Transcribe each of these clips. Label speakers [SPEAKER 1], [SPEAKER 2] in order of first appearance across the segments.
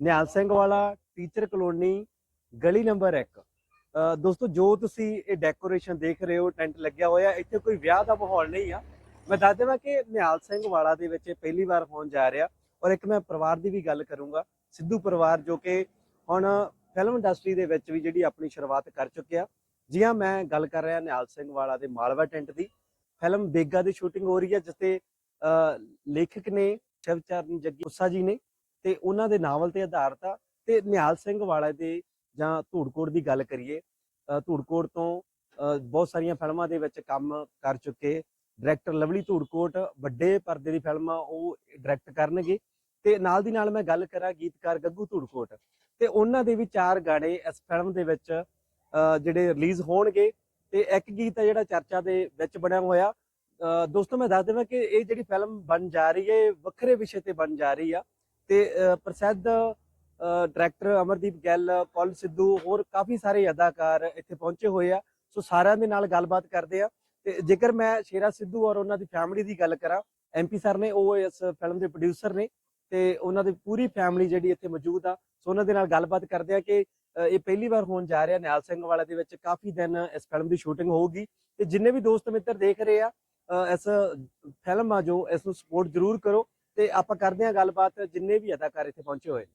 [SPEAKER 1] ਨਿਹਾਲ ਸਿੰਘ ਵਾਲਾ, teacher colony, ਗਲੀ number 1 ਦੋਸਤੋ, ਜੋ ਤੁਸੀਂ ਇਹ ਡੈਕੋਰੇਸ਼ਨ ਦੇਖ ਰਹੇ ਹੋ, ਟੈਂਟ ਲੱਗਿਆ ਹੋਇਆ, ਇੱਥੇ ਕੋਈ ਵਿਆਹ ਦਾ ਮਾਹੌਲ ਨਹੀਂ ਆ। ਮੈਂ ਦੱਸ ਦੇਵਾਂ ਕਿ ਨਿਹਾਲ ਸਿੰਘ ਵਾਲਾ ਦੇ ਵਿੱਚ ਪਹਿਲੀ ਵਾਰ ਹੋਣ ਜਾ ਰਿਹਾ, ਔਰ ਇੱਕ ਮੈਂ ਪਰਿਵਾਰ ਦੀ ਵੀ ਗੱਲ ਕਰੂੰਗਾ। ਸਿੱਧੂ ਪਰਿਵਾਰ ਜੋ ਕਿ ਹੁਣ ਫਿਲਮ ਇੰਡਸਟਰੀ ਦੇ ਵਿੱਚ ਵੀ ਜਿਹੜੀ ਆਪਣੀ ਸ਼ੁਰੂਆਤ ਕਰ ਚੁੱਕਿਆ ਜੀ ਹਾਂ, ਮੈਂ ਗੱਲ ਕਰ ਰਿਹਾ ਨਿਹਾਲ ਸਿੰਘ ਵਾਲਾ ਦੇ ਮਾਲਵਾ ਟੈਂਟ ਦੀ। ਫਿਲਮ ਬੇਗਾ ਦੀ ਸ਼ੂਟਿੰਗ ਹੋ ਰਹੀ ਹੈ ਜਿਸ ਲੇਖਕ ਨੇ, ਸ਼ਿਵਚਰਨ ਜੱਗੀ ਗੁੱਸਾ ਜੀ ਨੇ ਤੇ ਉਹਨਾਂ ਦੇ ਨਾਵਲ ਤੇ ਆਧਾਰਿਤ ਆ। ਤੇ ਨਿਹਾਲ ਸਿੰਘ ਵਾਲਾ ਦੇ ਜਾਂ ਧੂੜਕੋਟ ਦੀ ਗੱਲ ਕਰੀਏ ਅਹ, ਧੂੜਕੋਟ ਤੋਂ ਬਹੁਤ ਸਾਰੀਆਂ ਫਿਲਮਾਂ ਦੇ ਵਿੱਚ ਕੰਮ ਕਰ ਚੁੱਕੇ। ਡਾਇਰੈਕਟਰ ਲਵਲੀ ਧੂੜਕੋਟ ਵੱਡੇ ਪਰਦੇ ਦੀ ਫਿਲਮ ਆ ਉਹ ਡਾਇਰੈਕਟ ਕਰਨਗੇ। ਤੇ ਨਾਲ ਦੀ ਨਾਲ ਮੈਂ ਗੱਲ ਕਰਾਂ ਗੀਤਕਾਰ ਗੱਗੂ ਧੂੜਕੋਟ। ਤੇ ਉਹਨਾਂ ਦੇ ਵੀ ਚਾਰ ਗਾਣੇ ਇਸ ਫਿਲਮ ਦੇ ਵਿੱਚ ਅਹ, ਜਿਹੜੇ ਰਿਲੀਜ਼ ਹੋਣਗੇ। ਤੇ ਇੱਕ ਗੀਤ ਆ ਜਿਹੜਾ ਚਰਚਾ ਦੇ ਵਿੱਚ ਬਣਿਆ ਹੋਇਆ। ਅਹ, ਦੋਸਤੋ ਮੈਂ ਦੱਸ ਦੇਵਾਂ ਕਿ ਇਹ ਜਿਹੜੀ ਫਿਲਮ ਬਣ ਜਾ ਰਹੀ ਹੈ ਵੱਖਰੇ ਵਿਸ਼ੇ ਤੇ ਬਣ ਜਾ ਰਹੀ ਆ। ਤੇ ਪ੍ਰਸਿੱਧ ਡਾਇਰੈਕਟਰ ਅਮਰਦੀਪ ਗਿੱਲ, ਪੌਲ ਸਿੱਧੂ, ਹੋਰ ਕਾਫੀ ਸਾਰੇ ਅਦਾਕਾਰ ਇੱਥੇ ਪਹੁੰਚੇ ਹੋਏ ਆ। ਸੋ ਸਾਰਿਆਂ ਦੇ ਨਾਲ ਗੱਲਬਾਤ ਕਰਦੇ ਆ। ਤੇ ਜੇਕਰ ਮੈਂ ਸ਼ੇਰਾ ਸਿੱਧੂ ਔਰ ਉਹਨਾਂ ਦੀ ਫੈਮਿਲੀ ਦੀ ਗੱਲ ਕਰਾਂ ਐਮਪੀ ਸਰ ਨੇ, ਉਹ ਇਸ ਫਿਲਮ ਦੇ ਪ੍ਰੋਡਿਊਸਰ ਨੇ ਤੇ ਉਹਨਾਂ ਦੀ ਪੂਰੀ ਫੈਮਿਲੀ ਜਿਹੜੀ ਇੱਥੇ ਮੌਜੂਦ ਆ, ਸੋ ਉਹਨਾਂ ਦੇ ਨਾਲ ਗੱਲਬਾਤ ਕਰਦੇ ਆ ਕਿ ਇਹ ਪਹਿਲੀ ਵਾਰ ਹੋਣ ਜਾ ਰਿਹਾ ਨਿਆਲ ਸਿੰਘ ਵਾਲਾ ਦੇ ਵਿੱਚ। ਕਾਫੀ ਦਿਨ ਇਸ ਫਿਲਮ ਦੀ ਸ਼ੂਟਿੰਗ ਹੋਊਗੀ ਤੇ ਜਿੰਨੇ ਵੀ ਦੋਸਤ ਮਿੱਤਰ ਦੇਖ ਰਹੇ ਆ ਇਸ ਫਿਲਮ ਆ ਜੋ, ਇਸ ਨੂੰ ਸਪੋਰਟ ਜ਼ਰੂਰ ਕਰੋ। ਤੇ ਆਪਾਂ ਕਰਦੇ ਆ ਗੱਲਬਾਤ ਜਿੰਨੇ ਵੀ ਅਦਾਕਾਰ ਇੱਥੇ ਪਹੁੰਚੇ ਹੋਏ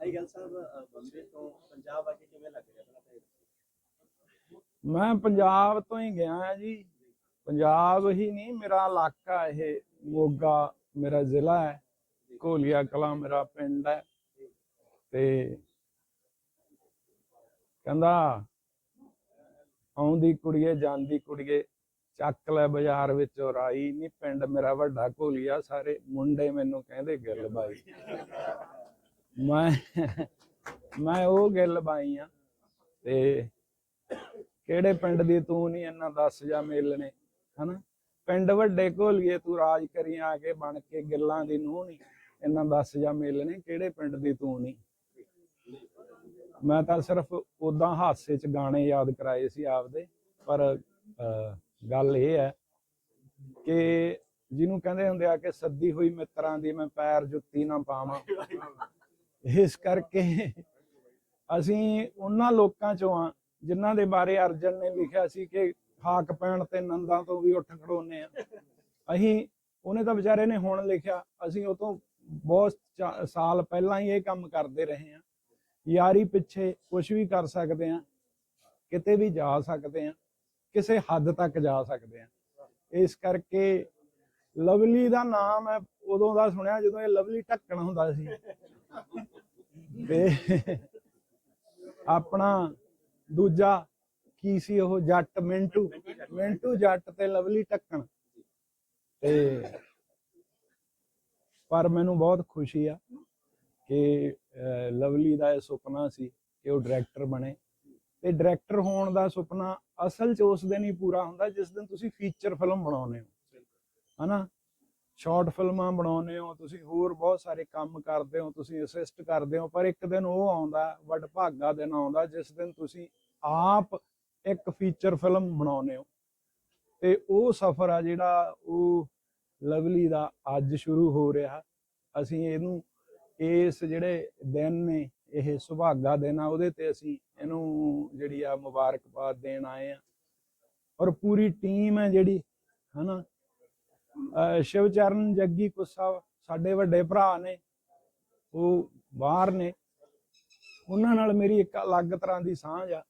[SPEAKER 1] ਆਈ ਗੱਲ ਸਾਹਿਬ ਬੰਬੇ ਤੋਂ ਪੰਜਾਬ ਆ ਕੇ ਕਿਵੇਂ ਲੱਗ ਰਿਹਾ
[SPEAKER 2] ਮੈਂ ਪੰਜਾਬ ਤੋਂ ਹੀ ਗਿਆ ਹਾਂ ਜੀ। ਪੰਜਾਬ ਹੀ ਨਹੀਂ ਮੇਰਾ ਇਲਾਕਾ ਇਹ ਮੋਗਾ ਮੇਰਾ ਜ਼ਿਲ੍ਹਾ ਹੈ। ਕੋਲੀਆ ਕਲਾਂ ਮੇਰਾ ਪਿੰਡ ਹੈ। ਤੇ ਕਹਿੰਦਾ ਆਉਂਦੀ ਕੁੜੀਏ ਜਾਂਦੀ ਕੁੜੀਏ। ਚੱਕ ਲੈ ਬਾਜ਼ਾਰ ਵਿੱਚੋਂ ਰਾਈ ਨਹੀਂ ਪਿੰਡ ਮੇਰਾ ਵੱਡਾ ਕੋਲੀਆ ਸਾਰੇ ਮੁੰਡੇ ਮੈਨੂੰ ਕਹਿੰਦੇ ਗਿੱਲ ਬਾਈ। ਮੈਂ ਮੈਂ ਉਹ ਗਿੱਲ ਬਾਈ ਆ। ਤੇ ਕਿਹੜੇ ਪਿੰਡ ਦੀ ਤੂੰ ਨਹੀਂ ਇਹਨਾਂ ਦੱਸ ਜਾ ਮੇਲਣੇ ਹਨਾ? ਪਿੰਡ ਵੱਡੇ ਘੋਲੀਏ ਤੂੰ ਰਾਜ ਕਰੀ ਆ ਕੇ ਬਣ ਕੇ ਗਿੱਲਾਂ ਦੀ ਨੂੰਹ ਨਹੀਂ ਇਹਨਾਂ ਦੱਸ ਜਾ ਮੇਲਣੇ ਕਿਹੜੇ ਪਿੰਡ ਦੀ ਤੂੰ ਨਹੀਂ ਮੈਂ ਤਾਂ ਸਿਰਫ ਉਦਾਂ ਹਾਸੇ 'ਚ ਗਾਣੇ ਯਾਦ ਕਰਾਏ ਸੀ ਆਪਦੇ ਪਰ ਗੱਲ ਇਹ ਹੈ ਕਿ ਜਿਹਨੂੰ ਕਹਿੰਦੇ ਹੁੰਦੇ ਆ ਕਿ ਸੱਦੀ ਹੋਈ ਮਿੱਤਰਾਂ ਦੀ ਮੈਂ ਪੈਰ ਜੁੱਤੀ ਨਾ ਪਾਵਾਂ। ਇਸ ਕਰਕੇ ਅਸੀਂ ਉਹਨਾਂ ਲੋਕਾਂ ਚੋਂ ਆ, ਜਿਨ੍ਹਾਂ ਦੇ ਬਾਰੇ ਅਰਜਨ ਨੇ ਲਿਖਿਆ ਸੀ ਕਿ ਹਾਕ ਪੈਣ ਤੇ ਨੰਦਾਂ ਤੋਂ ਵੀ ਉੱਠ ਖੜੋਨੇ ਆ। ਅਸੀਂ, ਉਹਨੇ ਤਾਂ ਵਿਚਾਰੇ ਨੇ ਹੁਣ ਲਿਖਿਆ, ਅਸੀਂ ਉਹ ਤੋਂ ਬਹੁਤ ਚਾ- ਸਾਲ ਪਹਿਲਾਂ ਹੀ ਇਹ ਕੰਮ ਕਰਦੇ ਰਹੇ ਆ। ਯਾਰੀ ਪਿੱਛੇ ਕੁਝ ਵੀ ਕਰ ਸਕਦੇ ਆ, ਕਿਤੇ ਵੀ ਜਾ ਸਕਦੇ ਆ। ਕਿਸੇ ਹੱਦ ਤੱਕ ਜਾ ਸਕਦੇ ਆ। ਇਸ ਕਰਕੇ ਲਵਲੀ ਦਾ ਨਾਮ ਹੈ ਉਦੋਂ ਦਾ ਸੁਣਿਆ ਜਦੋਂ ਇਹ ਲਵਲੀ ਢੱਕਣ ਹੁੰਦਾ ਸੀ। ਤੇ ਆਪਣਾ ਦੂਜਾ ਕੀ ਸੀ ਉਹ ਜੱਟ ਮਿੰਟੂ। ਮਿੰਟੂ ਜੱਟ ਤੇ ਲਵਲੀ ਟੱਕਣ ਤੇ ਪਰ ਮੈਨੂੰ ਬਹੁਤ ਖੁਸ਼ੀ ਆ ਕਿ ਲਵਲੀ ਦਾ ਇਹ ਸੁਪਨਾ ਸੀ ਕਿ ਉਹ ਡਾਇਰੈਕਟਰ ਬਣੇ। ਤੇ ਡਾਇਰੈਕਟਰ ਹੋਣ ਦਾ ਸੁਪਨਾ ਅਸਲ 'ਚ ਉਸ ਦਿਨ ਹੀ ਪੂਰਾ ਹੁੰਦਾ ਜਿਸ ਦਿਨ ਤੁਸੀਂ ਫੀਚਰ ਫਿਲਮ ਬਣਾਉਂਦੇ ਹੋ। ਹਨਾ? ਸ਼ਾਰਟ ਫਿਲਮਾਂ ਬਣਾਉਂਦੇ ਹੋ, ਤੁਸੀਂ ਹੋਰ ਬਹੁਤ ਸਾਰੇ ਕੰਮ ਕਰਦੇ ਹੋ, ਤੁਸੀਂ ਅਸਿਸਟ ਕਰਦੇ ਹੋ, ਪਰ ਇੱਕ ਦਿਨ ਉਹ ਆਉਂਦਾ ਵੱਡ ਭਾਗਾ ਦਿਨ ਆਉਂਦਾ ਜਿਸ ਦਿਨ ਤੁਸੀਂ ਆਪ ਇੱਕ ਫੀਚਰ ਫਿਲਮ ਬਣਾਉਂਦੇ ਹੋ। ਤੇ ਉਹ ਸਫ਼ਰ ਆ ਜਿਹੜਾ ਉਹ ਲਵਲੀ ਦਾ ਅੱਜ ਸ਼ੁਰੂ ਹੋ ਰਿਹਾ। ਅਸੀਂ ਇਹਨੂੰ ਇਸ ਜਿਹੜੇ ਦਿਨ ਨੇ ਇਹ ਸੁਭਾਗਾ ਦਿਨ ਆ ਉਹਦੇ ਤੇ ਅਸੀਂ ਇਹਨੂੰ ਜਿਹੜੀ ਆ ਮੁਬਾਰਕਬਾਦ ਦੇਣ ਆਏ ਆ। ਔਰ ਪੂਰੀ ਟੀਮ ਹੈ ਜਿਹੜੀ ਹਨਾ? ਅਹ ਸ਼ਿਵਚਰਨ ਜੱਗੀ ਕੁੱਸਾ ਸਾਡੇ ਵੱਡੇ ਭਰਾ ਨੇ ਉਹ ਬਾਹਰ ਨੇ। ਉਹਨਾਂ ਨਾਲ ਮੇਰੀ ਇੱਕ ਅਲੱਗ ਤਰ੍ਹਾਂ ਦੀ ਸਾਂਝ ਆ।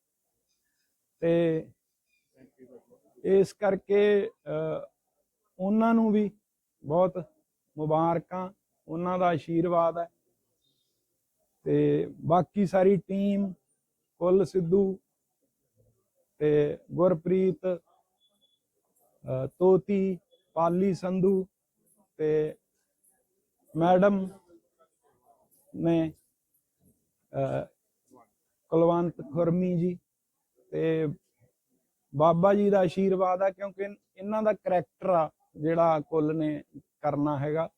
[SPEAKER 2] ਤੇ ਇਸ ਕਰਕੇ ਅਹ, ਉਹਨਾਂ ਨੂੰ ਵੀ ਬਹੁਤ ਮੁਬਾਰਕਾਂ ਉਹਨਾਂ ਦਾ ਆਸ਼ੀਰਵਾਦ ਹੈ। ਤੇ ਬਾਕੀ ਸਾਰੀ ਟੀਮ, ਕੁੱਲ ਸਿੱਧੂ ਤੇ ਗੁਰਪ੍ਰੀਤ ਤੋਤੀ, ਪਾਲੀ, ਸੰਧੂ ਤੇ ਮੈਡਮ ਨੇ ਕੁਲਵੰਤ ਖੁਰਮੀ ਜੀ ਤੇ ਬਾਬਾ ਜੀ ਦਾ ਆਸ਼ੀਰਵਾਦ ਆ ਕਿਉਂਕਿ ਇਹਨਾਂ ਦਾ ਕਰੈਕਟਰ ਆ ਜਿਹੜਾ ਕੁੱਲ ਨੇ ਕਰਨਾ ਹੈਗਾ।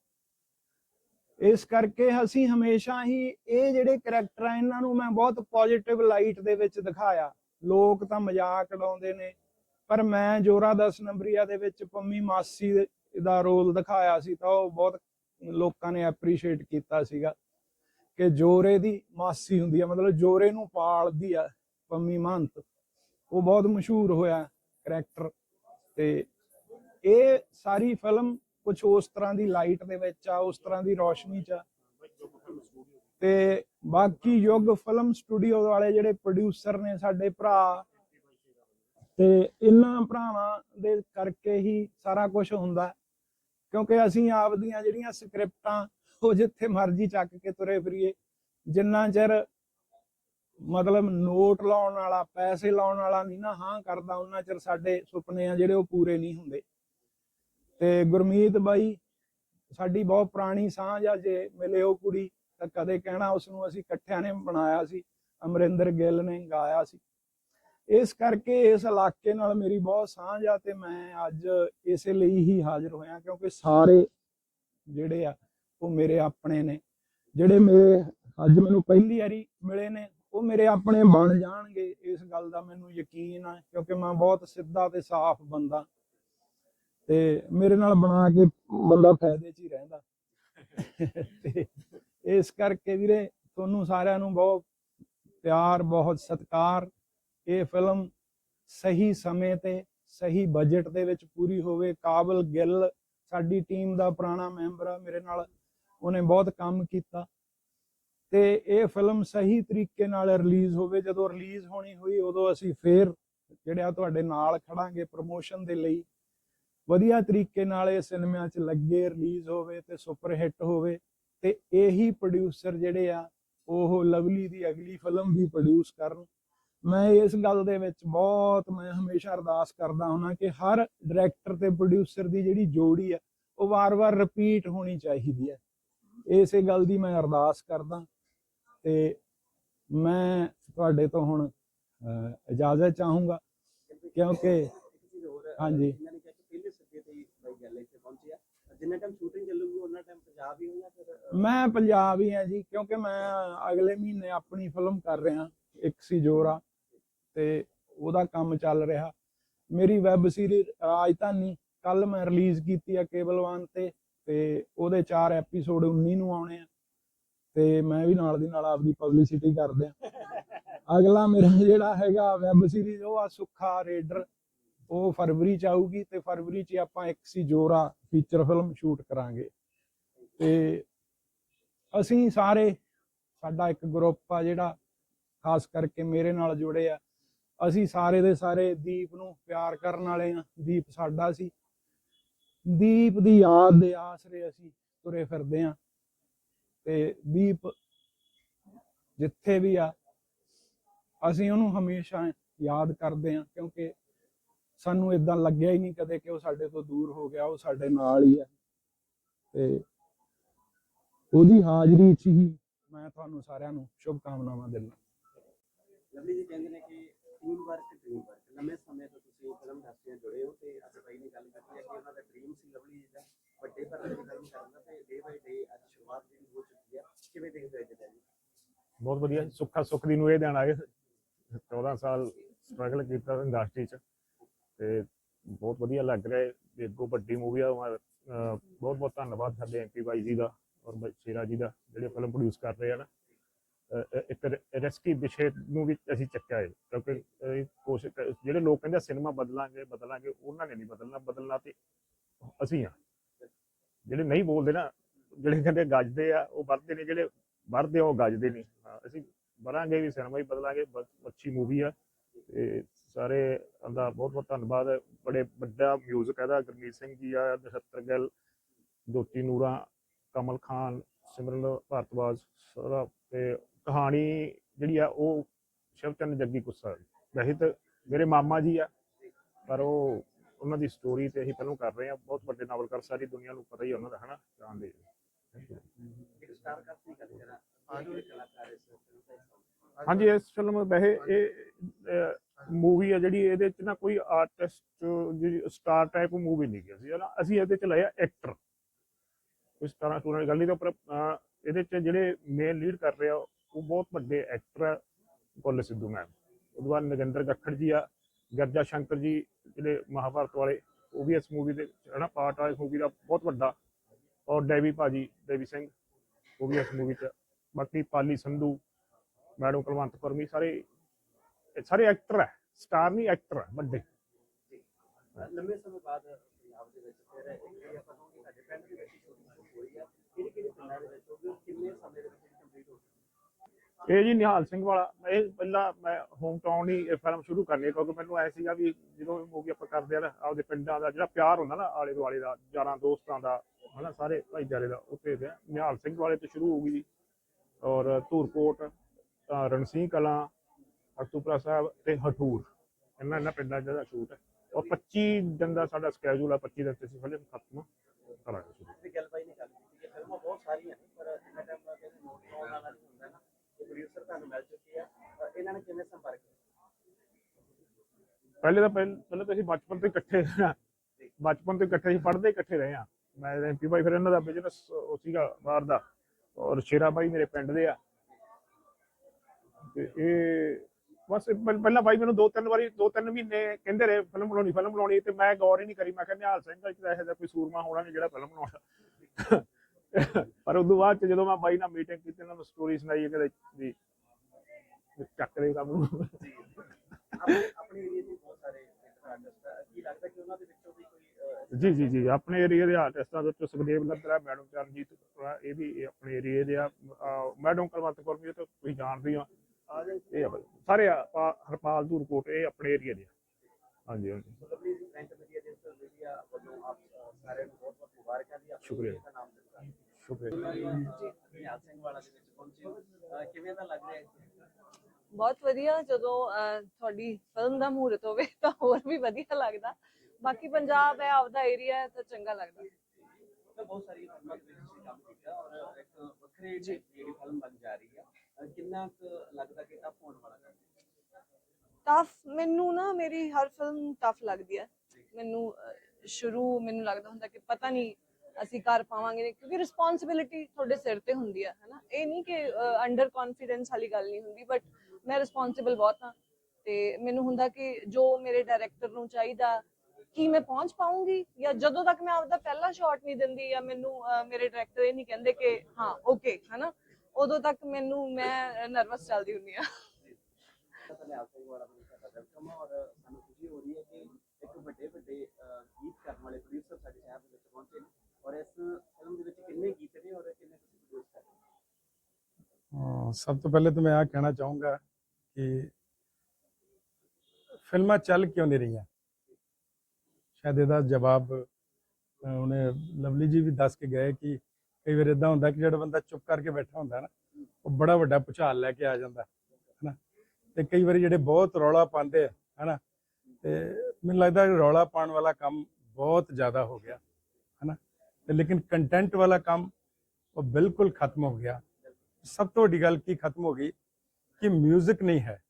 [SPEAKER 2] ਇਸ ਕਰਕੇ ਅਸੀਂ ਹਮੇਸ਼ਾ ਹੀ ਇਹ ਜਿਹੜੇ ਕਰੈਕਟਰ ਆ, ਇਹਨਾਂ ਨੂੰ ਮੈਂ ਬਹੁਤ ਪੋਜ਼ਿਟਿਵ ਲਾਈਟ ਦੇ ਵਿੱਚ ਦਿਖਾਇਆ। ਲੋਕ ਤਾਂ ਮਜ਼ਾਕ ਉਡਾਉਂਦੇ ਨੇ, ਪਰ ਮੈਂ ਜੋਰਾ 10 ਨੰਬਰੀਆ ਦੇ ਵਿੱਚ ਪੰਮੀ ਮਾਸੀ ਦਾ ਰੋਲ ਦਿਖਾਇਆ ਸੀ ਤਾਂ ਉਹ ਬਹੁਤ ਲੋਕਾਂ ਨੇ ਐਪਰੀਸ਼ੀਏਟ ਕੀਤਾ ਸੀਗਾ ਕਿ ਜੋਰੇ ਦੀ ਮਾਸੀ ਹੁੰਦੀ ਆ, ਮਤਲਬ ਜੋਰੇ ਨੂੰ ਪਾਲਦੀ ਆ ਪੰਮੀ ਮਹੰਤ। ਉਹ ਬਹੁਤ ਮਸ਼ਹੂਰ ਹੋਇਆ ਕਰੈਕਟਰ ਤੇ। ਇਹ ਸਾਰੀ ਫਿਲਮ ਕੁਝ ਉਸ ਤਰ੍ਹਾਂ ਦੀ ਲਾਈਟ ਦੇ ਵਿੱਚ ਆ, ਉਸ ਤਰ੍ਹਾਂ ਦੀ ਰੋਸ਼ਨੀ ਚ ਆ। ਤੇ ਬਾਕੀ ਯੁੱਗ ਫਿਲਮ ਸਟੂਡੀਓ ਵਾਲੇ ਜਿਹੜੇ ਪ੍ਰੋਡਿਊਸਰ ਨੇ ਸਾਡੇ ਭਰਾ, ਤੇ ਇਹਨਾਂ ਭਰਾਵਾਂ ਦੇ ਕਰਕੇ ਹੀ ਸਾਰਾ ਕੁਝ ਹੁੰਦਾ। ਕਿਉਂਕਿ ਅਸੀਂ ਆਪਦੀਆਂ ਜਿਹੜੀਆਂ ਸਕ੍ਰਿਪਟਾਂ ਉਹ ਜਿੱਥੇ ਮਰਜ਼ੀ ਚੱਕ ਕੇ ਤੁਰੇ ਫਿਰੀਏ, ਜਿੰਨਾ ਚਿਰ ਮਤਲਬ ਨੋਟ ਲਾਉਣ ਵਾਲਾ, ਪੈਸੇ ਲਾਉਣ ਵਾਲਾ ਨਹੀਂ ਨਾ ਹਾਂ ਕਰਦਾ, ਉਹਨਾਂ ਚਿਰ ਸਾਡੇ ਸੁਪਨੇ ਆ ਜਿਹੜੇ ਉਹ ਪੂਰੇ ਨਹੀਂ ਹੁੰਦੇ। ਤੇ ਗੁਰਮੀਤ ਬਾਈ, ਸਾਡੀ ਬਹੁਤ ਪੁਰਾਣੀ ਸਾਂਝ ਆ, ਜੇ ਮਿਲੇ ਉਹ ਕੁੜੀ ਤਾਂ ਕਦੇ ਕਹਿਣਾ ਉਸ ਨੂੰ ਅਸੀਂ ਇਕੱਠਿਆਂ ਨੇ ਬਣਾਇਆ ਸੀ, ਅਮਰਿੰਦਰ ਗਿੱਲ ਨੇ ਗਾਇਆ ਸੀ। ਇਸ ਕਰਕੇ ਇਸ ਇਲਾਕੇ ਨਾਲ ਮੇਰੀ ਬਹੁਤ ਸਾਂਝ ਆ ਤੇ ਮੈਂ ਅੱਜ ਇਸੇ ਲਈ ਹੀ ਹਾਜ਼ਰ ਹੋਇਆ, ਕਿਉਂਕਿ ਸਾਰੇ ਜਿਹੜੇ ਆ, ਉਹ ਮੇਰੇ ਆਪਣੇ ਨੇ। ਜਿਹੜੇ ਮੇਰੇ, ਅੱਜ ਮੈਨੂੰ ਪਹਿਲੀ ਵਾਰੀ ਮਿਲੇ ਨੇ, ਉਹ ਮੇਰੇ ਆਪਣੇ ਬਣ ਜਾਣਗੇ, ਇਸ ਗੱਲ ਦਾ ਮੈਨੂੰ ਯਕੀਨ ਆ, ਕਿਉਂਕਿ ਮੈਂ ਬਹੁਤ ਸਿੱਧਾ ਤੇ ਸਾਫ਼ ਬੰਦਾ। ਤੇ ਮੇਰੇ ਨਾਲ ਬਣਾ ਕੇ ਬੰਦਾ ਫਾਇਦੇ 'ਚ ਹੀ ਰਹਿੰਦਾ। ਇਸ ਕਰਕੇ ਵੀਰੇ ਤੁਹਾਨੂੰ ਸਾਰਿਆਂ ਨੂੰ ਬਹੁਤ ਪਿਆਰ, ਬਹੁਤ ਸਤਿਕਾਰ। ਇਹ ਫਿਲਮ ਸਹੀ ਸਮੇਂ ਤੇ, ਸਹੀ ਬਜਟ ਦੇ ਵਿੱਚ ਪੂਰੀ ਹੋਵੇ, ਕਾਬਲ ਗਿੱਲ ਸਾਡੀ ਟੀਮ ਦਾ ਪੁਰਾਣਾ ਮੈਂਬਰ ਆ ਮੇਰੇ ਨਾਲ, ਉਹਨੇ ਬਹੁਤ ਕੰਮ ਕੀਤਾ। ਤੇ ਇਹ ਫਿਲਮ ਸਹੀ ਤਰੀਕੇ ਨਾਲ ਰਿਲੀਜ਼ ਹੋਵੇ, ਜਦੋਂ ਰਿਲੀਜ਼ ਹੋਣੀ ਹੋਈ, ਉਦੋਂ ਅਸੀਂ ਫੇਰ ਜਿਹੜਾ ਤੁਹਾਡੇ ਨਾਲ ਖੜਾਂਗੇ ਪ੍ਰੋਮੋਸ਼ਨ ਦੇ ਲਈ। ਵਧੀਆ ਤਰੀਕੇ ਨਾਲ ਇਹ ਸਿਨੇਮਿਆਂ 'ਚ ਲੱਗੇ ਰਿਲੀਜ਼ ਹੋਵੇ ਤੇ ਸੁਪਰ ਹਿੱਟ ਹੋਵੇ ਤੇ ਇਹੀ ਪ੍ਰੋਡਿਊਸਰ ਜਿਹੜੇ ਆ, ਉਹ ਲਵਲੀ ਦੀ ਅਗਲੀ ਫਿਲਮ ਵੀ ਪ੍ਰੋਡਿਊਸ ਕਰਨ ਮੈਂ ਇਸ ਗੱਲ ਦੇ ਵਿੱਚ ਬਹੁਤ, ਮੈਂ ਹਮੇਸ਼ਾ ਅਰਦਾਸ ਕਰਦਾ ਹਾਂ ਕਿ ਹਰ ਡਾਇਰੈਕਟਰ ਤੇ ਪ੍ਰੋਡਿਊਸਰ ਦੀ ਜਿਹੜੀ ਜੋੜੀ ਆ, ਉਹ ਵਾਰ-ਵਾਰ ਰਿਪੀਟ ਹੋਣੀ ਚਾਹੀਦੀ ਹੈ ਇਸੇ ਗੱਲ ਦੀ ਮੈਂ ਅਰਦਾਸ ਕਰਦਾ ਤੇ ਮੈਂ ਤੁਹਾਡੇ ਤੋਂ ਹੁਣ ਇਜਾਜ਼ਤ ਚਾਹੂੰਗਾ ਕਿਉਂਕਿ, ਹਾਂਜੀ।
[SPEAKER 1] ਇਹਨਾਂ ਨੇ ਕਿਹਾ ਕਿ ਪਹਿਲੇ ਸੱਦੇ ਤੇ ਹੀ ਬਾਈ ਗੱਲ ਇੱਥੇ ਪਹੁੰਚੇ ਆ ਜਿੰਨਾ ਟਾਈਮ ਸ਼ੂਟਿੰਗ ਚੱਲੂਗੀ ਉਹਨਾਂ ਟਾਈਮ ਪੰਜਾਬ ਹੀ ਹੋਣਾ ਫਿਰ
[SPEAKER 2] ਮੈਂ ਪੰਜਾਬ ਹੀ ਹਾਂ ਜੀ, ਕਿਉਂਕਿ ਮੈਂ ਅਗਲੇ ਮਹੀਨੇ ਆਪਣੀ ਫਿਲਮ ਕਰ ਰਿਹਾ, ਇੱਕ ਸੀ ਜੋਰਾ, ਤੇ ਉਹਦਾ ਕੰਮ ਚੱਲ ਰਿਹਾ। ਮੇਰੀ ਵੈਬ ਸੀਰੀਜ਼ ਰਾਜਧਾਨੀ ਕੱਲ ਮੈਂ ਰਿਲੀਜ਼ ਕੀਤੀ ਆ ਕੇਬਲ 1 ਤੇ ਤੇ ਉਹਦੇ 4 ਐਪੀਸੋਡ 19 ਨੂੰ ਆਉਣੇ ਆ, ਤੇ ਮੈਂ ਵੀ ਨਾਲ ਦੀ ਨਾਲ ਆਪਦੀ ਪਬਲਿਸਿਟੀ ਕਰਦੇ ਆ। ਅਗਲਾ ਮੇਰਾ ਜਿਹੜਾ ਹੈਗਾ ਵੈਬ ਸੀਰੀਜ਼ ਉਹ ਆ ਸੁੱਖਾ ਰੇਡਰ ਉਹ ਫਰਵਰੀ ਚ ਆਊਗੀ ਤੇ ਫਰਵਰੀ ਚ ਆਪਾਂ ਇੱਕ ਸੀ ਜੋਰਾ ਫੀਚਰ ਫਿਲਮ ਸ਼ੂਟ ਕਰਾਂਗੇ। ਤੇ ਅਸੀਂ ਸਾਰੇ, ਸਾਡਾ ਇੱਕ ਗਰੁੱਪ ਆ ਜਿਹੜਾ ਖਾਸ ਕਰਕੇ ਮੇਰੇ ਨਾਲ ਜੁੜੇ ਆ, ਅਸੀਂ ਸਾਰੇ ਦੇ ਸਾਰੇ ਦੀਪ ਨੂੰ ਪਿਆਰ ਕਰਨ ਵਾਲੇ ਆ। ਦੀਪ ਸਾਡਾ ਸੀ। ਦੀਪ ਦੀ ਯਾਦ ਦੇ ਆਸਰੇ ਅਸੀਂ ਤੁਰੇ ਫਿਰਦੇ ਆ। ਤੇ ਦੀਪ ਜਿੱਥੇ ਵੀ ਆ, ਅਸੀਂ ਉਹਨੂੰ ਹਮੇਸ਼ਾ ਯਾਦ ਕਰਦੇ ਆ ਕਿਉਂਕਿ ਸਾਨੂੰ ਇਦਾਂ ਲੱਗਿਆ ਹੀ ਨਹੀਂ ਕਦੇ ਕਿ ਉਹ ਸਾਡੇ ਤੋਂ ਦੂਰ ਹੋ ਗਿਆ ਉਹ ਸਾਡੇ ਨਾਲ ਹੀ ਆ। ਤੇ ਉਹਦੀ ਹਾਜ਼ਰੀ 'ਚ ਹੀ ਮੈਂ ਤੁਹਾਨੂੰ ਸਾਰਿਆਂ ਨੂੰ ਸ਼ੁਭ ਕਾਮਨਾਵਾਂ ਦਿੰਦਾ।
[SPEAKER 1] ਲਵਲੀ ਜੀ ਕਹਿੰਦੇ ਨੇ ਕਿ ਟੀਮ ਵਰਕ ਡ੍ਰੀਮ ਵਰਕ ਲੰਮੇ ਸਮੇਂ ਤੋਂ ਤੁਸੀਂ ਫਿਲਮ ਇੰਡਸਟਰੀ ਨਾਲ ਜੁੜੇ ਹੋ ਤੇ ਅੱਜ ਬਾਈ ਨੇ ਗੱਲ ਕੀਤੀ ਹੈ ਕਿ ਉਹਨਾਂ ਦਾ ਡ੍ਰੀਮ ਸੀ ਲਵਲੀ ਜੀ ਦਾ। ਵੱਡੇ ਪੱਧਰ ਦੀ ਫਿਲਮ ਕਰਨ ਦਾ ਤੇ ਡੇ ਬਾਈ ਡੇ ਅੱਜ ਸ਼ੁਰੂਆਤ ਜਿਹੜੀ ਹੋ ਚੁੱਕੀ ਹੈ ਕਿਵੇਂ ਦੇਖਦੇ ਹੋ ਜਿੱਦਾਂ ਜੀ?
[SPEAKER 3] ਬਹੁਤ ਵਧੀਆ। ਸੁੱਖਾ ਸੁੱਖ ਦੀ ਨੂੰ ਇਹ ਦੇਣ ਆਏ। 14 ਸਾਲ ਸਟਰਗਲ ਕੀਤਾ ਇੰਡਸਟਰੀ 'ਚ। ਤੇ ਬਹੁਤ ਵਧੀਆ ਲੱਗ ਰਿਹਾ ਹੈ ਅੱਗੋਂ ਵੱਡੀ ਮੂਵੀ ਆ। ਬਹੁਤ ਬਹੁਤ ਧੰਨਵਾਦ ਸਾਡੇ ਐਮਪੀ ਬਾਈ ਜੀ ਦਾ ਔਰ ਸ਼ੇਰਾ ਜੀ ਦਾ, ਜਿਹੜੇ ਫਿਲਮ ਪ੍ਰੋਡਿਊਸ ਕਰ ਰਹੇ ਆ ਨਾ। ਇੱਕ ਰਿਸਕੀ ਵਿਸ਼ੇ ਨੂੰ ਵੀ ਅਸੀਂ ਚੱਕਿਆ ਹੈ ਕਿਉਂਕਿ ਕੋਸ਼ਿਸ਼ ਜਿਹੜੇ ਲੋਕ ਕਹਿੰਦੇ ਸਿਨੇਮਾ ਬਦਲਾਂਗੇ ਬਦਲਾਂਗੇ, ਉਹਨਾਂ ਨੇ ਨਹੀਂ ਬਦਲਣਾ। ਬਦਲਣਾ ਤੇ ਅਸੀਂ ਆ। ਜਿਹੜੇ ਨਹੀਂ ਬੋਲਦੇ ਨਾ, ਜਿਹੜੇ ਕਹਿੰਦੇ ਗੱਜਦੇ ਆ, ਉਹ ਵੱਧਦੇ ਨੇ। ਜਿਹੜੇ ਵਰਦੇ ਉਹ ਗੱਜਦੇ ਨਹੀਂ। ਅਸੀਂ ਵਰਾਂਗੇ ਵੀ ਸਿਨੇਮਾ ਹੀ ਬਦਲਾਂਗੇ। ਬਹੁਤ ਅੱਛੀ ਮੂਵੀ ਆ। ਤੇ ਸਾਰੇ ਦਾ ਬਹੁਤ ਬਹੁਤ ਧੰਨਵਾਦ। ਹੈ। ਬੜੇ ਵੱਡਾ ਮਿਊਜ਼ਿਕ ਇਹਦਾ ਗੁਰਮੀਤ ਸਿੰਘ ਜੀ ਆ ਨਛੱਤਰ ਗਿੱਲ ਜੋਤੀ ਨੂਰਾ ਕਮਲ ਖਾਨ ਸਿਮਰਨ ਭਾਰਤਵਾਜ ਸਾਰਾ ਤੇ ਕਹਾਣੀ ਜਿਹੜੀ ਆ ਉਹ ਸ਼ਿਵਚੰਦ ਜੱਗੀ ਕੁੱਸਾ ਵੈਸੇ ਤਾਂ ਮੇਰੇ ਮਾਮਾ ਜੀ ਆ ਪਰ ਉਹ ਉਹਨਾਂ ਦੀ ਸਟੋਰੀ ਤੇ ਅਸੀਂ ਪਹਿਲਾਂ ਕਰ ਰਹੇ ਆ। ਬਹੁਤ ਵੱਡੇ ਨਾਵਲਕਾਰ ਸਾਰੀ ਦੁਨੀਆ ਨੂੰ ਪਤਾ ਹੀ ਉਹਨਾਂ ਦਾ ਹਨਾ? ਜਾਣਦੇ
[SPEAKER 1] ਇੱਕ ਸਟਾਰ ਕਾਸਟ ਦੀ ਗੱਲ ਕਰਾਂ। ਆਜੋ ਕਲਾਕਾਰ ਇਸ ਫਿਲਮ ਦਾ ਹਿੱਸਾ
[SPEAKER 3] ਹਾਂਜੀ ਇਸ ਫਿਲਮ ਵੈਸੇ ਇਹ ਮੂਵੀ ਆ ਜਿਹੜੀ ਇਹਦੇ ਚ ਨਾ ਕੋਈ ਆਰਟਿਸਟ ਜਿਹੜੀ ਸਟਾਰ ਟਾਈਪ ਮੂਵੀ ਨਹੀਂ ਗਈ ਸੀ ਨਾ ਅਸੀਂ ਇਹਦੇ ਚ ਲਿਆ ਐਕਟਰ ਕੋਈ ਸਟਾਰਾਂ ਸਟੂਰਾਂ ਦੀ ਗੱਲ ਨਹੀਂ ਤੇ ਉੱਪਰ ਇਹਦੇ ਚ ਜਿਹੜੇ ਮੇਨ ਲੀਡ ਕਰ ਰਹੇ ਉਹ ਬਹੁਤ ਵੱਡੇ ਐਕਟਰ ਆ ਗੁੱਲ ਸਿੱਧੂ ਮੈਮ ਉਹਦੇ ਬਾਅਦ ਨਗਿੰਦਰ ਗੱਖੜ ਜੀ ਆ, ਗਰਜਾ ਸ਼ੰਕਰ ਜੀ, ਜਿਹੜੇ ਮਹਾਭਾਰਤ ਵਾਲੇ, ਉਹ ਵੀ ਇਸ ਮੂਵੀ ਦੇ ਹਨਾ ਪਾਰਟ ਆ। ਇਸ ਮੂਵੀ ਦਾ ਬਹੁਤ ਵੱਡਾ। ਔਰ ਡੈਵੀ ਭਾਜੀ, ਡੈਵੀ ਸਿੰਘ, ਉਹ ਵੀ ਇਸ ਮੂਵੀ ਚ ਬਾਕੀ ਪਾਲੀ ਸੰਧੂ, ਮੈਡਮ ਕੁਲਵੰਤ ਪਰਮੀ, ਸਾਰੇ ਇਹ ਸਾਰੇ ਐਕਟਰ ਹੈ ਸਟਾਰ ਨਹੀਂ ਐਕਟਰ ਹੈ ਵੱਡੇ।
[SPEAKER 1] ਲੰਮੇ ਸਮੇਂ ਬਾਅਦ ਪੰਜਾਬ ਦੇ ਵਿੱਚ ਫਿਰ ਇੱਕ ਜਿਹੜੀ ਆਪਾਂ ਕਹਾਂਗੇ ਸਾਡੇ ਪਿੰਡ ਦੇ ਵਿੱਚ ਸ਼ੂਟਿੰਗ ਹੋਈ ਆ। ਕਿਹੜੇ ਕਿਹੜੇ ਪਿੰਡਾਂ ਦੇ ਵਿੱਚ ਹੋ ਗਈ ਔਰ ਕਿੰਨੇ ਸਮੇਂ ਦੇ ਵਿੱਚ ਕੰਪਲੀਟ ਹੋ ਗਈ
[SPEAKER 3] ਇਹ ਜੀ ਨਿਹਾਲ ਸਿੰਘ ਵਾਲਾ ਇਹ ਪਹਿਲਾਂ ਮੈਂ ਹੋਮ ਟਾਊਨ ਹੀ ਇਹ ਫਿਲਮ ਸ਼ੁਰੂ ਕਰਨੀ ਹੈ ਕਿਉਂਕਿ ਮੈਨੂੰ ਐ ਸੀਗਾ ਵੀ ਜਦੋਂ ਮੂਵੀ ਆਪਾਂ ਕਰਦੇ ਆ ਨਾ ਆਪਦੇ ਪਿੰਡਾਂ ਦਾ ਜਿਹੜਾ ਪਿਆਰ ਹੁੰਦਾ ਨਾ ਆਲੇ ਦੁਆਲੇ ਦਾ ਯਾਰਾਂ ਦੋਸਤਾਂ ਦਾ ਹਨਾ ਸਾਰੇ ਭਾਈਚਾਰੇ ਦਾ ਉੱਤੇ ਨਿਹਾਲ ਸਿੰਘ ਵਾਲੇ ਤੋਂ ਸ਼ੁਰੂ ਹੋਊਗੀ ਜੀ। ਔਰ ਧੂਰਕੋਟ ਰਣਸੀਂਹ ਕਲਾਂ ਅਕਤੂਪੁਰਾ ਸਾਹਿਬ ਤੇ ਹਟੂਰ ਇਹਨਾਂ ਇਹਨਾਂ ਪਿੰਡਾਂ 'ਚ ਦਾ ਸ਼ੂਟ ਹੈ। ਔਰ 25 ਦਿਨ ਦਾ ਸਾਡਾ ਸਕੇਜੂਲ ਹੈ 25 ਦਿਨ ਤੇ ਅਸੀਂ ਫਿਲਮ ਖਤਮ ਕਰਾਂਗੇ ਸ਼ੁਰੂ।
[SPEAKER 1] ਤੇ ਗੱਲ ਬਾਈ ਨੇ ਗੱਲ ਕੀਤੀ ਕਿ ਫਿਲਮਾਂ ਬਹੁਤ ਸਾਰੀਆਂ ਨੇ ਪਰ ਇਹਨਾਂ ਟਾਈਮ ਦਾ ਕਹਿੰਦੇ ਨੋਟ ਪਾਉਣ ਵਾਲਾ ਨਹੀਂ ਹੁੰਦਾ ਨਾ ਤੇ ਪ੍ਰੋਡਿਊਸਰ ਤੁਹਾਨੂੰ ਮਿਲ ਚੁੱਕੇ ਆ। ਅ, ਇਹਨਾਂ ਨੇ ਕਿਵੇਂ ਸੰਪਰਕ ਕੀਤਾ?
[SPEAKER 3] ਪਹਿਲੇ ਤਾਂ ਪਹਿਲ- ਤਾਂ ਅਸੀਂ ਬਚਪਨ ਤੋਂ ਇਕੱਠੇ ਰਹੇ ਹਾਂ। ਬਚਪਨ ਤੋਂ ਇਕੱਠੇ ਹੀ ਪੜ੍ਹਦੇ ਇਕੱਠੇ ਰਹੇ ਆ ਮੈਂ ਐਮਪੀ ਭਾਈ ਫਿਰ ਇਹਨਾਂ ਦਾ ਬਿਜ਼ਨਸ ਉਹ ਸੀਗਾ ਬਾਹਰ ਦਾ। ਔਰ ਸ਼ੇਰਾ ਭਾਈ ਮੇਰੇ ਪਿੰਡ ਦੇ ਆ। ਤੇ ਇਹ ਬਸ ਪਹਿ- ਪਹਿਲਾਂ ਭਾਈ ਮੈਨੂੰ ਦੋ ਤਿੰਨ ਵਾਰੀ ਦੋ ਤਿੰਨ ਮਹੀਨੇ ਕਹਿੰਦੇ ਰਹੇ ਫਿਲਮ ਬਣਾਉਣੀ ਫਿਲਮ ਬਣਾਉਣੀ ਤੇ ਮੈਂ ਗੌਰ ਹੀ ਨਹੀਂ ਕਰੀ ਮੈਂ ਕਿਹਾ ਨਿਹਾਲ ਸਿੰਘ ਦਾ ਇਹੋ ਜਿਹਾ ਕੋਈ ਸੂਰਮਾ ਹੋਣਾ ਨਹੀਂ ਜਿਹੜਾ ਫਿਲਮ ਬਣਾਉਣਾ। ਪਰ ਉਦੋਂ ਬਾਅਦ ਚ ਜਦੋਂ ਮੈਂ ਬਾਈ ਨਾਲ ਮੀਟਿੰਗ ਕੀਤੀ ਉਹਨਾਂ ਨੂੰ ਸਟੋਰੀ ਸੁਣਾਈ ਕਿ ਵੀ ਵੀ ਚੱਕ ਦੇ ਕੰਮ ਨੂੰ।
[SPEAKER 1] ਆਪਣੇ ਆਪਣੇ ਏਰੀਆ ਦੇ ਬਹੁਤ ਸਾਰੇ ਆਰਟਿਸਟ ਆ ਕੀ ਲੱਗਦਾ ਕਿ ਉਹਨਾਂ ਦੇ ਵਿੱਚੋਂ ਵੀ ਕੋਈ ਅ,
[SPEAKER 3] ਜੀ ਜੀ ਜੀ ਆਪਣੇ ਏਰੀਆ ਦੇ ਆਰਟਿਸਟਾਂ ਦੇ ਵਿੱਚ ਸੁਖਦੇਵ ਲੱਤਰਾ ਮੈਡਮ ਚਰਨਜੀਤ ਕੌਰ, ਇਹ ਵੀ ਆਪਣੇ ਏਰੀਆ ਦੇ ਆ। ਅਹ ਮੈਡਮ ਕਲਵੰਤ ਕੌਰ ਵੀ ਇਹ ਤਾਂ ਤੁਸੀਂ ਜਾਣਦੇ ਹੋ ਇਹ ਆ ਬਾਈ। ਸਾਰੇ ਆ, ਹਰਪਾਲ ਧੂਰਕੋਟ ਇਹ ਆਪਣੇ ਏਰੀਆ ਦੇ ਆ। ਹਾਂਜੀ ਹਾਂਜੀ।
[SPEAKER 1] ਲਵਲੀ ਜੀ ਪ੍ਰਿੰਟ ਮੀਡੀਆ ਡਿਜੀਟਲ ਮੀਡੀਆ ਵੱਲੋਂ ਆਪ ਅ, ਸਾਰਿਆਂ ਨੂੰ ਬਹੁਤ ਬਹੁਤ ਮੁਬਾਰਕਾਂ ਜੀ। ਆਪਣੇ
[SPEAKER 3] ਸ਼ੁਕਰੀਆ।
[SPEAKER 1] ਏਰੀਏ ਦਾ ਨਾਮ ਦਿੱਤਾ
[SPEAKER 3] ਸ਼ੁਕਰੀਆ।
[SPEAKER 1] ਨਿਹਾਲ ਸਿੰਘ ਵਾਲਾ ਦੇ ਵਿੱਚ ਪਹੁੰਚੇ ਹੋ। ਅ, ਕਿਵੇਂ ਦਾ ਲੱਗ ਰਿਹਾ ਇੱਥੇ?
[SPEAKER 4] ਬਹੁਤ ਵਧੀਆ ਜਦੋਂ ਅਹ, ਤੁਹਾਡੀ ਫਿਲਮ ਦਾ ਮਹੂਰਤ ਹੋਵੇ ਤਾਂ ਹੋਰ ਵੀ ਵਧੀਆ ਲੱਗਦਾ। ਬਾਕੀ ਪੰਜਾਬ ਹੈ ਆਪਦਾ ਏਰੀਆ ਹੈ ਤਾਂ ਚੰਗਾ ਲੱਗਦਾ।
[SPEAKER 1] ਤਾਂ ਬਹੁਤ ਸਾਰੀਆਂ ਫਿਲਮਾਂ ਦੇ ਵਿੱਚ ਤੁਸੀਂ ਕੰਮ ਕੀਤਾ ਔਰ ਇੱਕ ਵੱਖਰੇ ਜਿਹੜੀ ਫਿਲਮ ਬਣ ਜਾ ਰਹੀ ਅ, ਕਿੰਨਾ ਕੁ ਲੱਗਦਾ ਕਿ ਟਫ ਹੋਣ ਵਾਲਾ ਕੰਮ ਹੈ?
[SPEAKER 4] ਟਫ ਮੈਨੂੰ ਨਾ ਮੇਰੀ ਹਰ ਫਿਲਮ ਟਫ ਲੱਗਦੀ ਹੈ। ਮੈਨੂੰ ਅਹ, ਸ਼ੁਰੂ ਮੈਨੂੰ ਲੱਗਦਾ ਹੁੰਦਾ ਕਿ ਪਤਾ ਨਹੀਂ ਅਸੀਂ ਕਰ ਪਾਵਾਂਗੇ ਨਹੀਂ ਕਿਉਂਕਿ ਰਿਸਪੌਂਸਿਬਿਲਿਟੀ ਤੁਹਾਡੇ ਸਿਰ ਤੇ ਹੁੰਦੀ ਹੈ ਹੈਨਾ? ਇਹ ਨਹੀਂ ਕਿ ਅੰਡਰ ਕੌਨਫੀਡੈਂਸ ਵਾਲੀ ਗੱਲ ਨਹੀਂ ਹੁੰਦੀ ਬਟ ਮੈਂ ਰਿਸਪੌਂਸਿਬਲ ਬਹੁਤ ਹਾਂ। ਤੇ ਮੈਨੂੰ ਹੁੰਦਾ ਕਿ ਜੋ ਮੇਰੇ ਡਾਇਰੈਕਟਰ ਨੂੰ ਚਾਹੀਦਾ ਕੀ ਮੈਂ ਪਹੁੰਚ ਪਾਉਂਗੀ ਜਾਂ ਜਦੋਂ ਤੱਕ ਮੈਂ ਆਪਦਾ ਪਹਿਲਾ ਸ਼ਾਟ ਨਹੀਂ ਦਿੰਦੀ ਜਾਂ ਮੈਨੂੰ ਅਹ, ਮੇਰੇ ਡਾਇਰੈਕਟਰ ਇਹ ਨਹੀਂ ਕਹਿੰਦੇ ਕਿ ਹਾਂ ਓਕੇ ਹੈਨਾ? ਉਦੋਂ ਤੱਕ ਮੈਨੂੰ, ਮੈਂ ਨਰਵਸ ਚੱਲਦੀ ਹੁੰਦੀ ਆ
[SPEAKER 1] ਸਾਨੂੰ ਖੁਸ਼ੀ ਹੋ। ਰਹੀ ਹੈ ਕਿ ਇੱਕ ਵੱਡੇ ਵੱਡੇ ਗੀਤ ਕਰਨ ਵਾਲੇ ਪ੍ਰੋਡਿਊਸਰ ਸਾਡੇ ਸ਼ਹਿਰ ਦੇ ਵਿੱਚ ਪਹੁੰਚੇ ਨੇ ਔਰ ਇਸ ਫਿਲਮ ਦੇ ਵਿੱਚ ਕਿੰਨੇ ਗੀਤ ਨੇ ਔਰ ਕਿੰਨੇ ਤੁਸੀਂ ਪ੍ਰੋਡਿਊਸ ਕਰ
[SPEAKER 5] ਸਭ ਤੋਂ ਪਹਿਲੇ ਤਾਂ ਮੈਂ ਇਹ ਕਹਿਣਾ ਚਾਹੂੰਗਾ ਕਿ ਫਿਲਮਾਂ ਚੱਲ ਕਿਉਂ ਨਹੀਂ ਰਹੀਆਂ? ਸ਼ਾਇਦ ਇਹਦਾ ਜਵਾਬ ਉਹਨੇ ਲਵਲੀ ਜੀ ਵੀ ਦੱਸ ਕੇ ਗਏ ਕਿ ਕਈ ਵਾਰ ਇਦਾਂ ਹੁੰਦਾ ਕਿ ਜਿਹੜਾ ਬੰਦਾ ਚੁੱਪ ਕਰਕੇ ਬੈਠਾ ਹੁੰਦਾ ਨਾ ਉਹ ਬੜਾ ਵੱਡਾ ਭੁਚਾਲ ਲੈ ਕੇ ਆ ਜਾਂਦਾ ਹਨਾ ਤੇ ਕਈ ਵਾਰੀ ਜਿਹੜੇ ਬਹੁਤ ਰੌਲਾ ਪਾਉਂਦੇ ਆ ਹਨਾ ਤੇ ਮੈਨੂੰ ਲੱਗਦਾ ਕਿ ਰੌਲਾ ਪਾਉਣ ਵਾਲਾ ਕੰਮ ਬਹੁਤ ਜ਼ਿਆਦਾ ਹੋ ਗਿਆ ਹਨਾ ਤੇ ਲੇਕਿਨ ਕੰਟੈਂਟ ਵਾਲਾ ਕੰਮ ਉਹ ਬਿਲਕੁਲ ਖਤਮ ਹੋ ਗਿਆ ਸਭ ਤੋਂ ਵੱਡੀ ਗੱਲ ਕੀ ਖਤਮ ਹੋ ਗਈ ਕਿ 뮤직 ਨਹੀਂ ਹੈ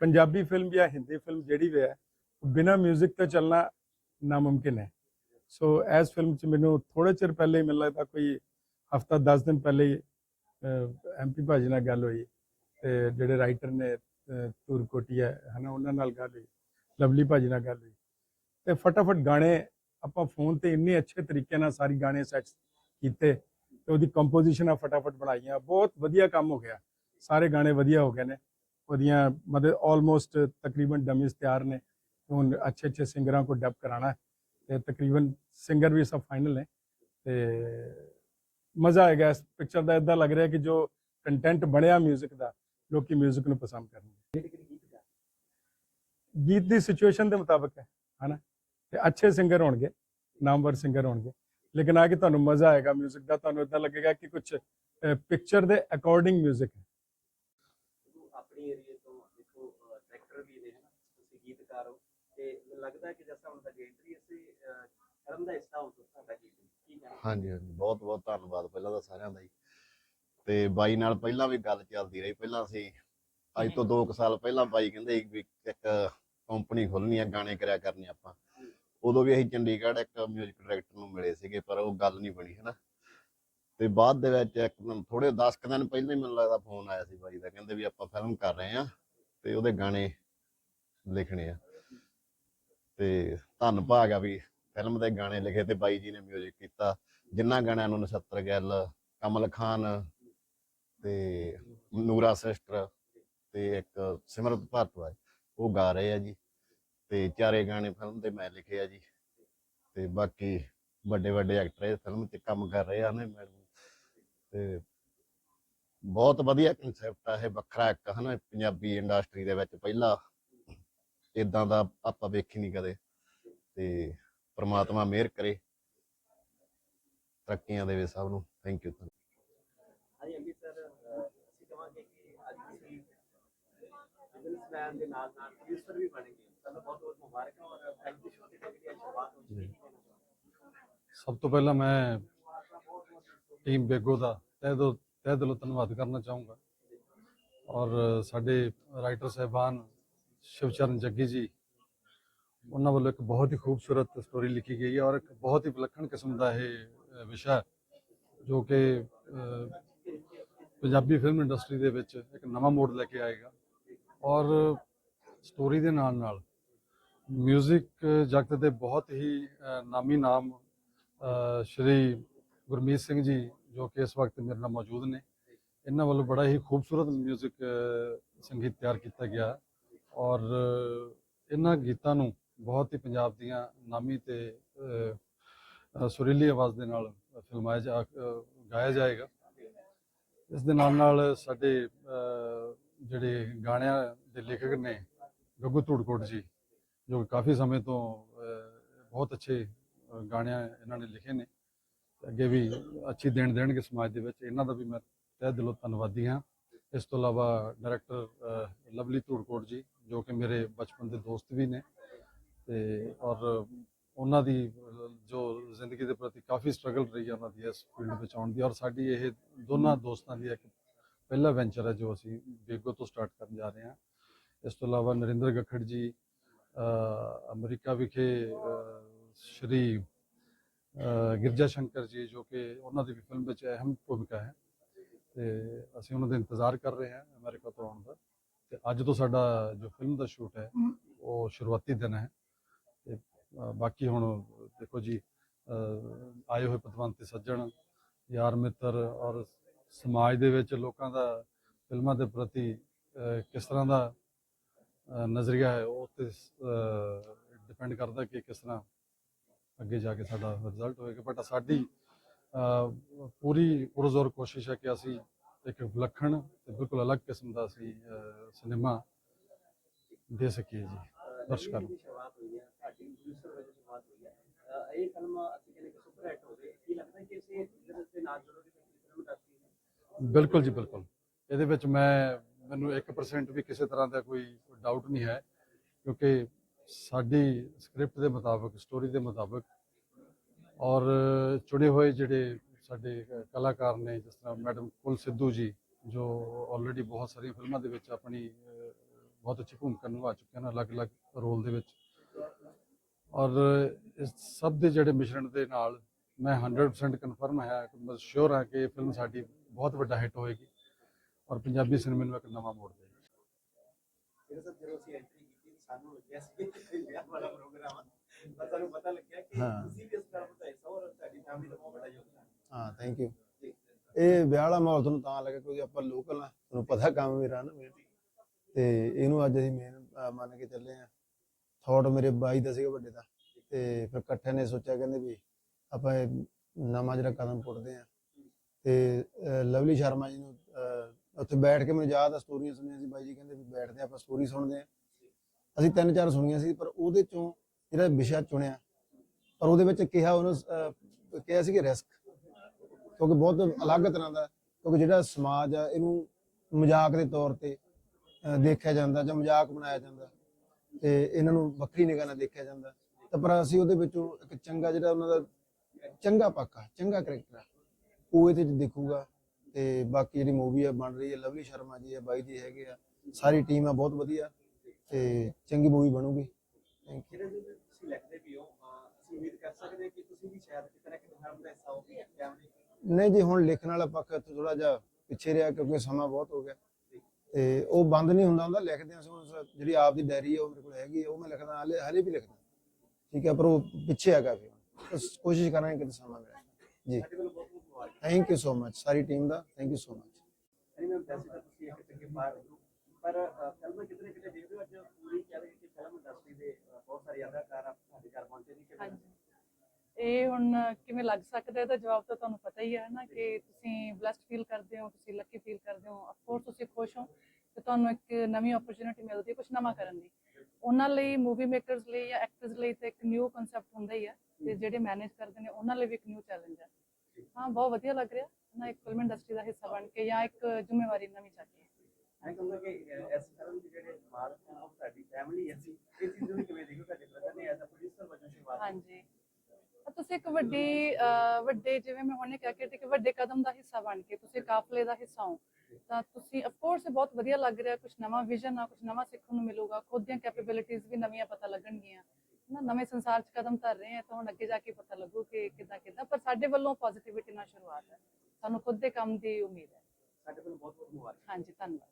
[SPEAKER 5] ਪੰਜਾਬੀ ਫਿਲਮ ਜਾਂ ਹਿੰਦੀ ਫਿਲਮ ਜਿਹੜੀ ਵੀ ਹੈ ਬਿਨਾ 뮤직 ਤੋਂ ਚੱਲਣਾ ਨਾਮੁਮਕਿਨ ਹੈ ਸੋ ਐਸ ਫਿਲਮ ਚ ਮੈਨੂੰ ਥੋੜੇ ਚਿਰ ਪਹਿਲੇ ਹੀ ਮੈਨੂੰ ਲੱਗਦਾ ਕੋਈ ਹਫਤਾ 10 ਦਿਨ ਪਹਿਲੇ ਹੀ ਐਮਪੀ ਭਾਜੀ ਨਾਲ ਗੱਲ ਹੋਈ ਤੇ ਜਿਹੜੇ ਰਾਈਟਰ ਨੇ ਅਹ, ਧੁਰ ਕੋਟੀਆ ਹਨਾ ਉਹਨਾਂ ਨਾਲ ਗੱਲ ਹੋਈ ਲਵਲੀ ਭਾਜੀ ਨਾਲ ਗੱਲ ਹੋਈ। ਤੇ ਫਟਾਫਟ ਗਾਣੇ ਆਪਾਂ ਫੋਨ ਤੇ ਇੰਨੇ ਅੱਛੇ ਤਰੀਕੇ ਨਾਲ ਸਾਰੀ ਗਾਣੇ ਸੈਟ ਕੀਤੇ ਤੇ ਉਹਦੀ ਕੰਪੋਜੀਸ਼ਨਾਂ ਫਟਾਫਟ ਬਣਾਈਆਂ। ਬਹੁਤ ਵਧੀਆ ਕੰਮ ਹੋ ਗਿਆ। ਸਾਰੇ ਗਾਣੇ ਵਧੀਆ ਹੋ ਗਏ ਨੇ। ਉਹਦੀਆਂ ਮਤਲਬ ਆਲਮੋਸਟ ਤਕਰੀਬਨ ਡਮੀਜ਼ ਤਿਆਰ ਨੇ। ਹੁਣ ਅੱਛੇ ਅੱਛੇ ਸਿੰਗਰਾਂ ਕੋ ਡੱਬ ਕਰਾਣਾ ਤੇ ਤਕਰੀਬਨ ਸਿੰਗਰ ਵੀ ਸਭ ਫਾਈਨਲ ਨੇ ਤੇ ਮਜ਼ਾ ਆਏਗਾ ਇਸ ਪਿਕਚਰ ਦਾ ਇਦਾਂ ਲੱਗ ਰਿਹਾ ਕਿ ਜੋ ਕੰਟੈਂਟ ਬਣਿਆ 뮤직 ਦਾ ਲੋਕੀ 뮤직 ਨੂੰ ਪਸੰਦ ਕਰਨਗੇ
[SPEAKER 1] ਕਿਹੜੇ ਕਿਹੜੇ ਗੀਤ ਗਾ
[SPEAKER 5] ਗੀਤ ਦੀ ਸਿਚੁਏਸ਼ਨ ਦੇ ਮੁਤਾਬਕ ਹੈ ਹਨਾ ਤੇ ਅੱਛੇ ਸਿੰਗਰ ਹੋਣਗੇ ਨਾਮਵਰ ਸਿੰਗਰ ਹੋਣਗੇ ਲੇਕਿਨ ਆ ਕੇ ਤੁਹਾਨੂੰ ਮਜ਼ਾ ਆਏਗਾ 뮤직 ਦਾ ਤੁਹਾਨੂੰ ਇਦਾਂ ਲੱਗੇਗਾ ਕਿ ਕੁਝ ਪਿਕਚਰ ਦੇ ਅਕੋਰਡਿੰਗ 뮤직 ਹੈ
[SPEAKER 1] ਤੁਹਾਨੂੰ ਆਪਣੇ ਏਰੀਏ ਤੋਂ ਦੇਖੋ ਡਾਇਰੈਕਟਰ ਵੀ ਨੇ ਹਨਾ ਤੁਸੀਂ ਗੀਤਕਾਰ ਹੋ ਤੇ ਮੈਨੂੰ ਲੱਗਦਾ ਹੈ ਕਿ ਜਿਸ ਤਰ੍ਹਾਂ ਹੁਣ ਤੁਹਾਡੀ ਐਂਟਰੀ ਇਸੇ ਫਿਲਮ ਦਾ ਹਿੱਸਾ ਹੋ ਤੁਹਾਡਾ ਗੀਤ ਕੀ ਕਹਿਣਾ?
[SPEAKER 6] ਹਾਂਜੀ ਹਾਂਜੀ। ਬਹੁਤ ਬਹੁਤ ਧੰਨਵਾਦ ਪਹਿਲਾਂ ਤਾਂ ਸਾਰਿਆਂ ਦਾ ਜੀ। ਤੇ ਬਾਈ ਨਾਲ ਪਹਿਲਾਂ ਵੀ ਗੱਲ ਚੱਲਦੀ ਰਹੀ। ਪਹਿਲਾਂ ਅਸੀਂ ਅੱਜ ਤੋਂ 2 ਸਾਲ ਪਹਿਲਾਂ ਬਾਈ ਕਹਿੰਦੇ ਇੱਕ ਕੰਪਨੀ ਖੋਲਣੀ ਆ ਗਾਣੇ ਕਰਿਆ ਕਰਨੇ ਆਪਾਂ। ਉਦੋਂ ਵੀ ਅਸੀਂ ਚੰਡੀਗੜ੍ਹ ਇੱਕ 뮤직 ਡਾਇਰੈਕਟਰ ਨੂੰ ਮਿਲੇ ਸੀਗੇ ਪਰ ਉਹ ਗੱਲ ਨਹੀਂ ਬਣੀ ਹਨਾ। ਤੇ ਬਾਅਦ ਦੇ ਵਿੱਚ ਇੱਕ ਥੋੜੇ 10 ਕੁ ਦਿਨ ਪਹਿਲਾਂ ਹੀ ਮੈਨੂੰ ਲੱਗਦਾ ਫੋਨ ਆਇਆ ਸੀ ਬਾਈ ਦਾ। ਕਹਿੰਦੇ ਵੀ ਆਪਾਂ ਫਿਲਮ ਕਰ ਰਹੇ ਆ ਤੇ ਉਹਦੇ ਗਾਣੇ ਲਿਖਣੇ ਆ। ਤੇ ਧੰਨ ਭਾਗ ਆ ਵੀ ਫਿਲਮ ਦੇ ਗਾਣੇ ਲਿਖੇ ਤੇ ਬਾਈ ਜੀ ਨੇ 뮤직 ਕੀਤਾ। ਜਿਨ੍ਹਾਂ ਗਾਣਿਆਂ ਨੂੰ ਨਛੱਤਰ ਗਿੱਲ, ਕਮਲ ਖਾਨ ਤੇ ਨੂਰਾ ਸਿਸਟਰ ਤੇ ਇੱਕ ਸਿਮਰਤ ਭਾਰਤਵਾਜ ਉਹ ਗਾ ਰਹੇ ਆ ਜੀ। ਤੇ ਚਾਰੇ ਗਾਣੇ ਫਿਲਮ ਦੇ ਮੈਂ ਲਿਖੇ ਆ ਜੀ। ਤੇ ਬਾਕੀ ਵੱਡੇ ਵੱਡੇ ਐਕਟਰ ਇਸ ਫਿਲਮ 'ਚ ਕੰਮ ਕਰ ਰਹੇ ਆ ਨੇ ਮੈਡਮ। ਤੇ ਬਹੁਤ ਵਧੀਆ ਕਨਸੈਪਟ ਆ, ਇਹ ਵੱਖਰਾ ਇੱਕ ਹਨਾ, ਪੰਜਾਬੀ ਇੰਡਸਟਰੀ ਦੇ ਵਿੱਚ ਪਹਿਲਾ ਇਦਾਂ ਦਾ ਆਪਾਂ ਵੇਖੀ ਨਹੀਂ ਕਦੇ। ਤੇ ਪ੍ਰਮਾਤਮਾ ਮਿਹਰ ਕਰੇ। ਤਰੱਕੀਆਂ ਦੇਵੇ ਸਭ ਨੂੰ। ਥੈਂਕ ਯੂ
[SPEAKER 1] ਹਾਂਜੀ ਅੰਮ੍ਰਿਤ ਸਰ ਅਸੀਂ ਕਹਾਂਗੇ ਕਿ ਅੱਜ ਤੁਸੀਂ ਬਿਜ਼ਨਸਮੈਨ ਦੇ ਨਾਲ ਨਾਲ ਪ੍ਰੋਡਿਊਸਰ ਵੀ ਬਣ ਗਏ ਤੁਹਾਨੂੰ ਬਹੁਤ ਬਹੁਤ ਮੁਬਾਰਕਾਂ ਔਰ ਫਿਲਮ ਦੀ ਸ਼ੂਟਿੰਗ ਦੀ ਜਿਹੜੀ ਸ਼ੁਰੂਆਤ ਹੋ ਚੁੱਕੀ ਹੈ।
[SPEAKER 7] ਸਭ ਤੋਂ ਪਹਿਲਾਂ ਮੈਂ ਟੀਮ ਬੇਗੋ ਦਾ ਤਹਿ ਦਿਲੋਂ ਤਹਿ ਦਿਲੋਂ ਧੰਨਵਾਦ ਕਰਨਾ ਚਾਹੂੰਗਾ। ਔਰ ਸਾਡੇ ਰਾਈਟਰ ਸਹਿਬਾਨ ਸ਼ਿਵਚਰਨ ਜੱਗੀ ਜੀ, ਉਹਨਾਂ ਵੱਲੋਂ ਇੱਕ ਬਹੁਤ ਹੀ ਖੂਬਸੂਰਤ ਸਟੋਰੀ ਲਿਖੀ ਗਈ ਹੈ ਔਰ ਇੱਕ ਬਹੁਤ ਹੀ ਵਿਲੱਖਣ ਕਿਸਮ ਦਾ ਇਹ ਵਿਸ਼ਾ ਜੋ ਕਿ ਪੰਜਾਬੀ ਫਿਲਮ ਇੰਡਸਟਰੀ ਦੇ ਵਿੱਚ ਇੱਕ ਨਵਾਂ ਮੋੜ ਲੈ ਕੇ ਆਏਗਾ ਔਰ ਸਟੋਰੀ ਦੇ ਨਾਲ ਨਾਲ ਮਿਊਜ਼ਿਕ ਜਗਤ ਦੇ ਬਹੁਤ ਹੀ ਨਾਮੀ ਨਾਮ ਸ਼੍ਰੀ ਗੁਰਮੀਤ ਸਿੰਘ ਜੀ, ਜੋ ਕਿ ਇਸ ਵਕਤ ਮੇਰੇ ਨਾਲ ਮੌਜੂਦ ਨੇ, ਇਹਨਾਂ ਵੱਲੋਂ ਬੜਾ ਹੀ ਖੂਬਸੂਰਤ ਮਿਊਜ਼ਿਕ ਸੰਗੀਤ ਤਿਆਰ ਕੀਤਾ ਗਿਆ ਔਰ ਇਹਨਾਂ ਗੀਤਾਂ ਨੂੰ ਬਹੁਤ ਹੀ ਪੰਜਾਬ ਦੀਆਂ ਨਾਮੀ ਤੇ ਸੁਰੀਲੀ ਆਵਾਜ਼ ਦੇ ਨਾਲ ਫਿਲਮਾਇਆ ਜਾ ਗਾਇਆ ਜਾਏਗਾ। ਇਸ ਦੇ ਨਾਲ ਨਾਲ ਸਾਡੇ ਜਿਹੜੇ ਗਾਣਿਆਂ ਦੇ ਲੇਖਕ ਨੇ ਗੱਗੂ ਧੂੜਕੋਟ ਜੀ, ਜੋ ਕਾਫੀ ਸਮੇਂ ਤੋਂ ਬਹੁਤ ਅੱਛੇ ਗਾਣਿਆਂ ਇਹਨਾਂ ਨੇ ਲਿਖੇ ਨੇ ਅੱਗੇ ਵੀ ਅੱਛੀ ਦੇਣ ਦੇਣਗੇ ਸਮਾਜ ਦੇ ਵਿੱਚ, ਇਹਨਾਂ ਦਾ ਵੀ ਮੈਂ ਤਹਿ ਦਿਲੋਂ ਧੰਨਵਾਦੀ ਹਾਂ। ਇਸ ਤੋਂ ਇਲਾਵਾ ਡਾਇਰੈਕਟਰ ਲਵਲੀ ਧੂੜਕੋਟ ਜੀ ਜੋ ਕਿ ਮੇਰੇ ਬਚਪਨ ਦੇ ਦੋਸਤ ਵੀ ਨੇ ਤੇ ਔਰ ਉਹਨਾਂ ਦੀ, ਜੋ ਜ਼ਿੰਦਗੀ ਦੇ ਪ੍ਰਤੀ ਕਾਫੀ ਸਟਰਗਲ ਰਹੀ ਹੈ ਉਹਨਾਂ ਦੀ ਇਸ ਫੀਲਡ ਵਿੱਚ ਆਉਣ ਦੀ ਔਰ ਸਾਡੀ ਇਹ ਦੋਨਾਂ ਦੋਸਤਾਂ ਦੀ ਇੱਕ ਪਹਿਲਾ ਵੈਂਚਰ ਹੈ ਜੋ ਅਸੀਂ ਬੇਗੋ ਤੋਂ ਸਟਾਰਟ ਕਰਨ ਜਾ ਰਹੇ ਹਾਂ। ਇਸ ਤੋਂ ਇਲਾਵਾ ਨਰਿੰਦਰ ਗੱਖੜ ਜੀ ਅਮਰੀਕਾ ਵਿਖੇ ਸ਼੍ਰੀ ਗਿਰਜਾ ਸ਼ੰਕਰ ਜੀ ਜੋ ਕਿ ਉਹਨਾਂ ਦੀ ਵੀ ਫਿਲਮ ਵਿੱਚ ਅਹਿਮ ਭੂਮਿਕਾ ਹੈ ਤੇ ਅਸੀਂ ਉਹਨਾਂ ਦਾ ਇੰਤਜ਼ਾਰ ਕਰ ਰਹੇ ਹਾਂ ਅਮਰੀਕਾ ਤੋਂ ਆਉਣ ਦਾ। ਤੇ ਅੱਜ ਤੋਂ ਸਾਡਾ ਜੋ ਫਿਲਮ ਦਾ ਸ਼ੂਟ ਹੈ ਉਹ ਸ਼ੁਰੂਆਤੀ ਦਿਨ ਹੈ। ਤੇ ਬਾਕੀ ਹੁਣ ਦੇਖੋ ਜੀ ਆਏ ਹੋਏ ਪਤਵੰਤੇ ਸੱਜਣ ਯਾਰ ਮਿੱਤਰ ਔਰ ਸਮਾਜ ਦੇ ਵਿੱਚ ਲੋਕਾਂ ਦਾ ਫਿਲਮਾਂ ਦੇ ਪ੍ਰਤੀ ਕਿਸ ਤਰ੍ਹਾਂ ਦਾ ਨਜ਼ਰੀਆ ਹੈ ਉਹ ਤੇ ਡਿਪੈਂਡ ਕਰਦਾ ਕਿ ਕਿਸ ਤਰ੍ਹਾਂ ਅੱਗੇ ਜਾ ਕੇ ਸਾਡਾ ਰਿਜ਼ਲਟ ਹੋਏਗਾ। ਬਟ ਸਾਡੀ ਪੂਰੀ ਪੁਰਜ਼ੋਰ ਕੋਸ਼ਿਸ਼ ਹੈ ਕਿ ਅਸੀਂ ਇੱਕ ਵਿਲੱਖਣ ਤੇ ਬਿਲਕੁਲ ਅਲੱਗ ਕਿਸਮ ਦਾ ਅ, ਸਿਨੇਮਾ ਦੇ ਸਕੀਏ ਜੀ ਦਰਸ਼ਕਾਂ ਨੂੰ।
[SPEAKER 1] ਇਹ ਫਿਲਮ ਅਸੀਂ ਕਹਿੰਦੇ ਕਿ ਸੁਪਰ ਹਿੱਟ ਕੀ ਲੱਗਦਾ ਕਿ ਨਾਲ ਜੁੜੋਗੇ ਫਿਲਮ ਹੈ
[SPEAKER 7] ਬਿਲਕੁਲ ਜੀ ਬਿਲਕੁਲ। ਇਹਦੇ ਵਿੱਚ ਮੈਂ ਮੈਨੂੰ 1% ਵੀ ਕਿਸੇ ਤਰ੍ਹਾਂ ਦਾ ਕੋਈ ਡਾਊਟ ਨਹੀਂ ਹੈ ਕਿਉਂਕਿ ਸਾਡੀ ਸਕ੍ਰਿਪਟ ਦੇ ਮੁਤਾਬਕ ਸਟੋਰੀ ਦੇ ਮੁਤਾਬਕ ਔਰ ਚੁਣੇ ਹੋਏ ਜਿਹੜੇ ਸਾਡੇ ਕਲਾਕਾਰ ਨੇ ਜਿਸ ਤਰ੍ਹਾਂ ਮੈਡਮ ਕੁਲ ਸਿੱਧੂ ਜੀ ਜੋ ਆਲਰੇਡੀ ਬਹੁਤ ਸਾਰੀਆਂ ਫਿਲਮਾਂ ਦੇ ਵਿੱਚ ਆਪਣੀ ਬਹੁਤ ਅੱਛੀ ਭੂਮਿਕਾ ਨਿਭਾ ਚੁੱਕੇ ਹਨ ਅਲੱਗ-ਅਲੱਗ ਰੋਲ ਦੇ ਵਿੱਚ। ਔਰ ਇਸ ਸਭ ਦੇ ਜਿਹੜੇ ਮਿਸ਼ਰਣ ਦੇ ਨਾਲ ਮੈਂ 100% ਕਨਫਰਮ ਹੈ ਮੈਂ ਸ਼ੋਰ ਹਾਂ ਕਿ ਇਹ ਫਿਲਮ ਸਾਡੀ ਬਹੁਤ ਵੱਡਾ ਹਿੱਟ ਹੋਏਗੀ ਔਰ ਪੰਜਾਬੀ ਸਿਨੇਮੇ ਨੂੰ ਇੱਕ ਨਵਾਂ ਮੋੜ ਦੇਵੇਗੀ।
[SPEAKER 1] ਜਿਹੜੇ ਸਰ ਜਦੋਂ ਅਸੀਂ ਐਂਟਰੀ ਕੀਤੀ ਸਾਨੂੰ ਲੱਗਿਆ ਸੀ ਕਿ ਵਿਆਹ ਵਾਲਾ ਪ੍ਰੋਗਰਾਮ ਆ। ਪਰ ਸਾਨੂੰ ਪਤਾ ਲੱਗਿਆ ਕਿ। ਤੁਸੀਂ ਵੀ ਇਸ ਫਿਲਮ ਦਾ ਹਿੱਸਾ ਔਰ ਸਾਡੀ ਫੈਮਿਲੀ ਦਾ ਬਹੁਤ ਵੱਡਾ ਯੋਗਦਾਨ
[SPEAKER 8] ਹਾਂ ਥੈਂਕ ਯੂ ਇਹ ਵਿਆਹ ਵਾਲਾ ਮਾਹੌਲ ਤੁਹਾਨੂੰ ਤਾਂ ਲੱਗਾ ਕਿਉਂਕਿ ਆਪਾਂ ਲੋਕਲ ਆ ਤੁਹਾਨੂੰ ਪਤਾ ਕੰਮ ਮੇਰਾ ਨਾ ਮੇਨ ਤੇ ਇਹਨੂੰ ਅੱਜ ਅਸੀਂ ਮੇਨ ਮੰਨ ਕੇ ਚੱਲੇ ਆ ਥਾਟ ਮੇਰੇ ਬਾਈ ਦਾ ਸੀਗਾ ਵੱਡੇ ਦਾ। ਤੇ ਫਿਰ ਇਕੱਠੇ ਨੇ ਸੋਚਿਆ ਕਹਿੰਦੇ ਵੀ ਆਪਾਂ ਇਹ ਨਵਾਂ ਜਿਹੜਾ ਕਦਮ ਪੁੱਟਦੇ ਆ ਤੇ ਲਵਲੀ ਸ਼ਰਮਾ ਜੀ ਨੂੰ ਉੱਥੇ ਬੈਠ ਕੇ ਮੈਨੂੰ ਯਾਦ ਆ ਸਟੋਰੀਆਂ ਸੁਣੀਆਂ ਸੀ ਬਾਈ ਜੀ ਕਹਿੰਦੇ ਵੀ ਬੈਠਦੇ ਆ, ਆਪਾਂ ਸਟੋਰੀ ਸੁਣਦੇ ਆ ਅਸੀਂ ਤਿੰਨ ਚਾਰ ਸੁਣੀਆਂ ਸੀ ਪਰ ਉਹਦੇ ਚੋਂ ਜਿਹੜਾ ਵਿਸ਼ਾ ਚੁਣਿਆ ਪਰ ਉਹਦੇ ਵਿੱਚ ਕਿਹਾ ਉਹਨੂੰ ਕਿਹਾ ਸੀ ਕਿ ਰਿਸਕ ਕਿਉਂਕਿ ਬਹੁਤ ਅਲੱਗ ਤਰ੍ਹਾਂ ਦਾ, ਕਿਉਂਕਿ ਜਿਹੜਾ ਸਮਾਜ ਆ, ਇਹਨੂੰ ਮਜ਼ਾਕ ਦੇ ਤੌਰ ਤੇ ਦੇਖਿਆ ਜਾਂਦਾ ਜਾਂ ਮਜ਼ਾਕ ਬਣਾਇਆ ਜਾਂਦਾ ਤੇ ਇਹਨਾਂ ਨੂੰ ਵੱਖਰੀ ਨਿਗਾਹ ਨਾਲ ਦੇਖਿਆ ਜਾਂਦਾ। ਤਾਂ ਪਰ ਅਸੀਂ ਉਹਦੇ ਵਿੱਚੋਂ ਇੱਕ ਚੰਗਾ ਜਿਹੜਾ ਉਹਨਾਂ ਦਾ, ਚੰਗਾ ਪੱਕਾ ਚੰਗਾ ਕਰੈਕਟਰ ਆ, ਉਹ ਇਹਦੇ ਚ ਦਿਖੂਗਾ ਤੇ ਬਾਕੀ ਜਿਹੜੀ ਮੂਵੀ ਆ, ਬਣ ਰਹੀ ਹੈ ਲਵਲੀ ਸ਼ਰਮਾ ਜੀ ਆ, ਬਾਈ ਜੀ ਹੈਗੇ ਆ, ਸਾਰੀ ਟੀਮ ਆ, ਬਹੁਤ ਵਧੀਆ ਤੇ ਚੰਗੀ ਮੂਵੀ ਬਣੂਗੀ। ਥੈਂਕ
[SPEAKER 1] ਜਿਹੜੇ ਤੁਸੀਂ ਲਿਖਦੇ ਵੀ ਹੋ? ਅਸੀਂ ਉਮੀਦ ਕਰ ਸਕਦੇ ਕਿ ਤੁਸੀਂ ਵੀ ਸ਼ਾਇਦ ਕਿਤੇ ਨਾ ਕਿਤੇ ਫਿਲਮ ਦਾ ਹਿੱਸਾ ਹੋਗੇ ਫੈਮਿਲੀ
[SPEAKER 8] ਨਹੀਂ ਜੀ ਹੁਣ ਲਿਖਣ ਵਾਲਾ ਪੱਖ ਥੋੜਾ ਜਿਹਾ ਪਿੱਛੇ ਰਿਹਾ ਕਿਉਂਕਿ ਸਮਾਂ ਬਹੁਤ ਹੋ ਗਿਆ। ਤੇ ਉਹ ਬੰਦ ਨਹੀਂ ਹੁੰਦਾ ਹੁੰਦਾ ਲਿਖਦੇ ਸ- ਜਿਹੜੀ ਆਪ ਦੀ ਡਾਇਰੀ ਹੈ ਉਹ ਮੇਰੇ ਕੋਲ ਹੈਗੀ ਹੈ ਉਹ ਮੈਂ ਲਿਖਦਾ ਹਾਲੇ ਹਾਲੇ ਵੀ ਲਿਖਦਾ। ਠੀਕ ਹੈ ਪਰ ਉਹ ਪਿੱਛੇ ਆ ਕਾਫੀ ਕੋਸ਼ਿਸ਼ ਕਰਾਂਗੇ ਕਿ ਸਮਾਂ ਮਿਲੇ। ਜੀ।
[SPEAKER 1] ਸਾਡੇ ਵੱਲੋਂ ਬਹੁਤ ਬਹੁਤ ਮੁਬਾਰਕ
[SPEAKER 8] ਥੈਂਕ ਯੂ ਸੋ ਮਚ ਸਾਰੀ ਟੀਮ ਦਾ ਥੈਂਕ ਯੂ ਸੋ ਮਚ
[SPEAKER 1] ਨੇ ਵੈਸੇ ਤਾਂ ਤੁਸੀਂ ਇੱਕ ਚੰਗੇ ਪਾਰ ਪਰ ਫਿਲਮਾਂ ਕਿਤੇ ਕਿਤੇ ਦੇਖਦੇ ਹੋ? ਅੱਜ ਪੂਰੀ ਕਹਿ ਕਿ ਫਿਲਮ ਇੰਡਸਟਰੀ ਦੇ ਬਹੁਤ ਸਾਰੇ ਅਦਾਕਾਰ ਆ ਸਾਡੇ ਘਰ ਪਹੁੰਚੇ ਨੇ। ਕਿਵੇਂ
[SPEAKER 9] ਹਾਂਜੀ। ਇਹ ਹੁਣ ਕਿਵੇਂ ਲੱਗ ਸਕਦਾ ਇਹਦਾ ਜਵਾਬ ਤਾਂ ਤੁਹਾਨੂੰ ਪਤਾ ਹੀ ਹੈ ਨਾ ਕਿ ਤੁਸੀਂ ਬਲੈਸਡ ਫੀਲ ਕਰਦੇ ਹੋ ਤੁਸੀਂ ਲੱਕੀ ਫੀਲ ਕਰਦੇ ਹੋ ਆਫ ਕੋਰਸ ਤੁਸੀਂ ਖੁਸ਼ ਹੋ ਤੇ ਤੁਹਾਨੂੰ ਇੱਕ ਨਵੀਂ ਓਪਰਚ्युनिटी ਮਿਲਦੀ ਹੈ ਕੁਝ ਨਵਾਂ ਕਰਨ ਦੀ। ਉਹਨਾਂ ਲਈ ਮੂਵੀ ਮੇਕਰਸ ਲਈ ਜਾਂ ਐਕਟਰਸ ਲਈ ਤਾਂ ਇੱਕ ਨਿਊ ਕਨਸੈਪਟ ਹੁੰਦਾ ਹੀ ਹੈ ਤੇ ਜਿਹੜੇ ਮੈਨੇਜ ਕਰਦੇ ਨੇ ਉਹਨਾਂ ਲਈ ਵੀ ਇੱਕ ਨਿਊ ਚੈਲੰਜ ਹੈ। ਹਾਂ ਬਹੁਤ ਵਧੀਆ ਲੱਗ ਰਿਹਾ ਨਾ ਇੱਕ ਫਿਲਮ ਇੰਡਸਟਰੀ ਦਾ ਹਿੱਸਾ ਬਣ ਕੇ ਜਾਂ ਇੱਕ ਜ਼ਿੰਮੇਵਾਰੀ ਨਵੀਂ ਚੱਕ ਕੇ।
[SPEAKER 1] ਮੈਂ ਕਹੂੰਗਾ ਕਿ ਇਸ ਫਿਲਮ ਦੇ ਜਿਹੜੇ ਮਾਲਕ ਹਨ ਸਾਡੀ ਫੈਮਿਲੀ ਹੈ ਇਹ ਚੀਜ਼ ਨੂੰ ਕਿਵੇਂ ਦੇਖੋ ਤੁਹਾਡੇ ਬ੍ਰਦਰ ਨੇ ਐਜ਼ ਅ ਪ੍ਰੋਡਿਊਸਰ ਵਜੋਂ ਸ਼ੁਰੂਆਤ
[SPEAKER 9] ਹਾਂਜੀ। ਤੁਸੀਂ ਇੱਕ ਵੱਡੀ ਵੱਡੇ ਜਿਵੇਂ ਮੈਂ ਹੁਣੇ ਕਹਿ ਕੇ ਹਟੀ ਕਿ ਵੱਡੇ ਕਦਮ ਦਾ ਹਿੱਸਾ ਬਣ ਕੇ ਤੁਸੀਂ ਕਾਫਲੇ ਦਾ ਹਿੱਸਾ ਹੋ। ਤਾਂ ਤੁਸੀਂ ਆਫ ਕੋਰਸ ਬਹੁਤ ਵਧੀਆ ਲੱਗ ਰਿਹਾ ਕੁਝ ਨਵਾਂ ਵਿਜ਼ਨ ਆ ਕੁਝ ਨਵਾਂ ਸਿੱਖਣ ਨੂੰ ਮਿਲੂਗਾ ਖੁਦ ਦੀਆਂ ਕੈਪੇਬਿਲਿਟੀਆਂ ਵੀ ਨਵੀਆਂ ਪਤਾ ਲੱਗਣਗੀਆਂ। ਨਾ ਨਵੇਂ ਸੰਸਾਰ 'ਚ ਕਦਮ ਧਰ ਰਹੇ ਆ ਤਾਂ ਹੁਣ ਅੱਗੇ ਜਾ ਕੇ ਪਤਾ ਲੱਗੂ ਕਿ ਕਿੱਦਾਂ ਕਿੱਦਾਂ। ਪਰ ਸਾਡੇ ਵੱਲੋਂ ਪੋਜ਼ਿਟਿਵਿਟੀ ਨਾਲ ਸ਼ੁਰੂਆਤ ਹੈ। ਸਾਨੂੰ ਖੁਦ ਦੇ ਕੰਮ ਦੀ ਉਮੀਦ ਹੈ।
[SPEAKER 1] ਸਾਡੇ ਵੱਲੋਂ ਬਹੁਤ ਬਹੁਤ ਮੁਬਾਰਕ।
[SPEAKER 9] ਹਾਂਜੀ ਧੰਨਵਾਦ।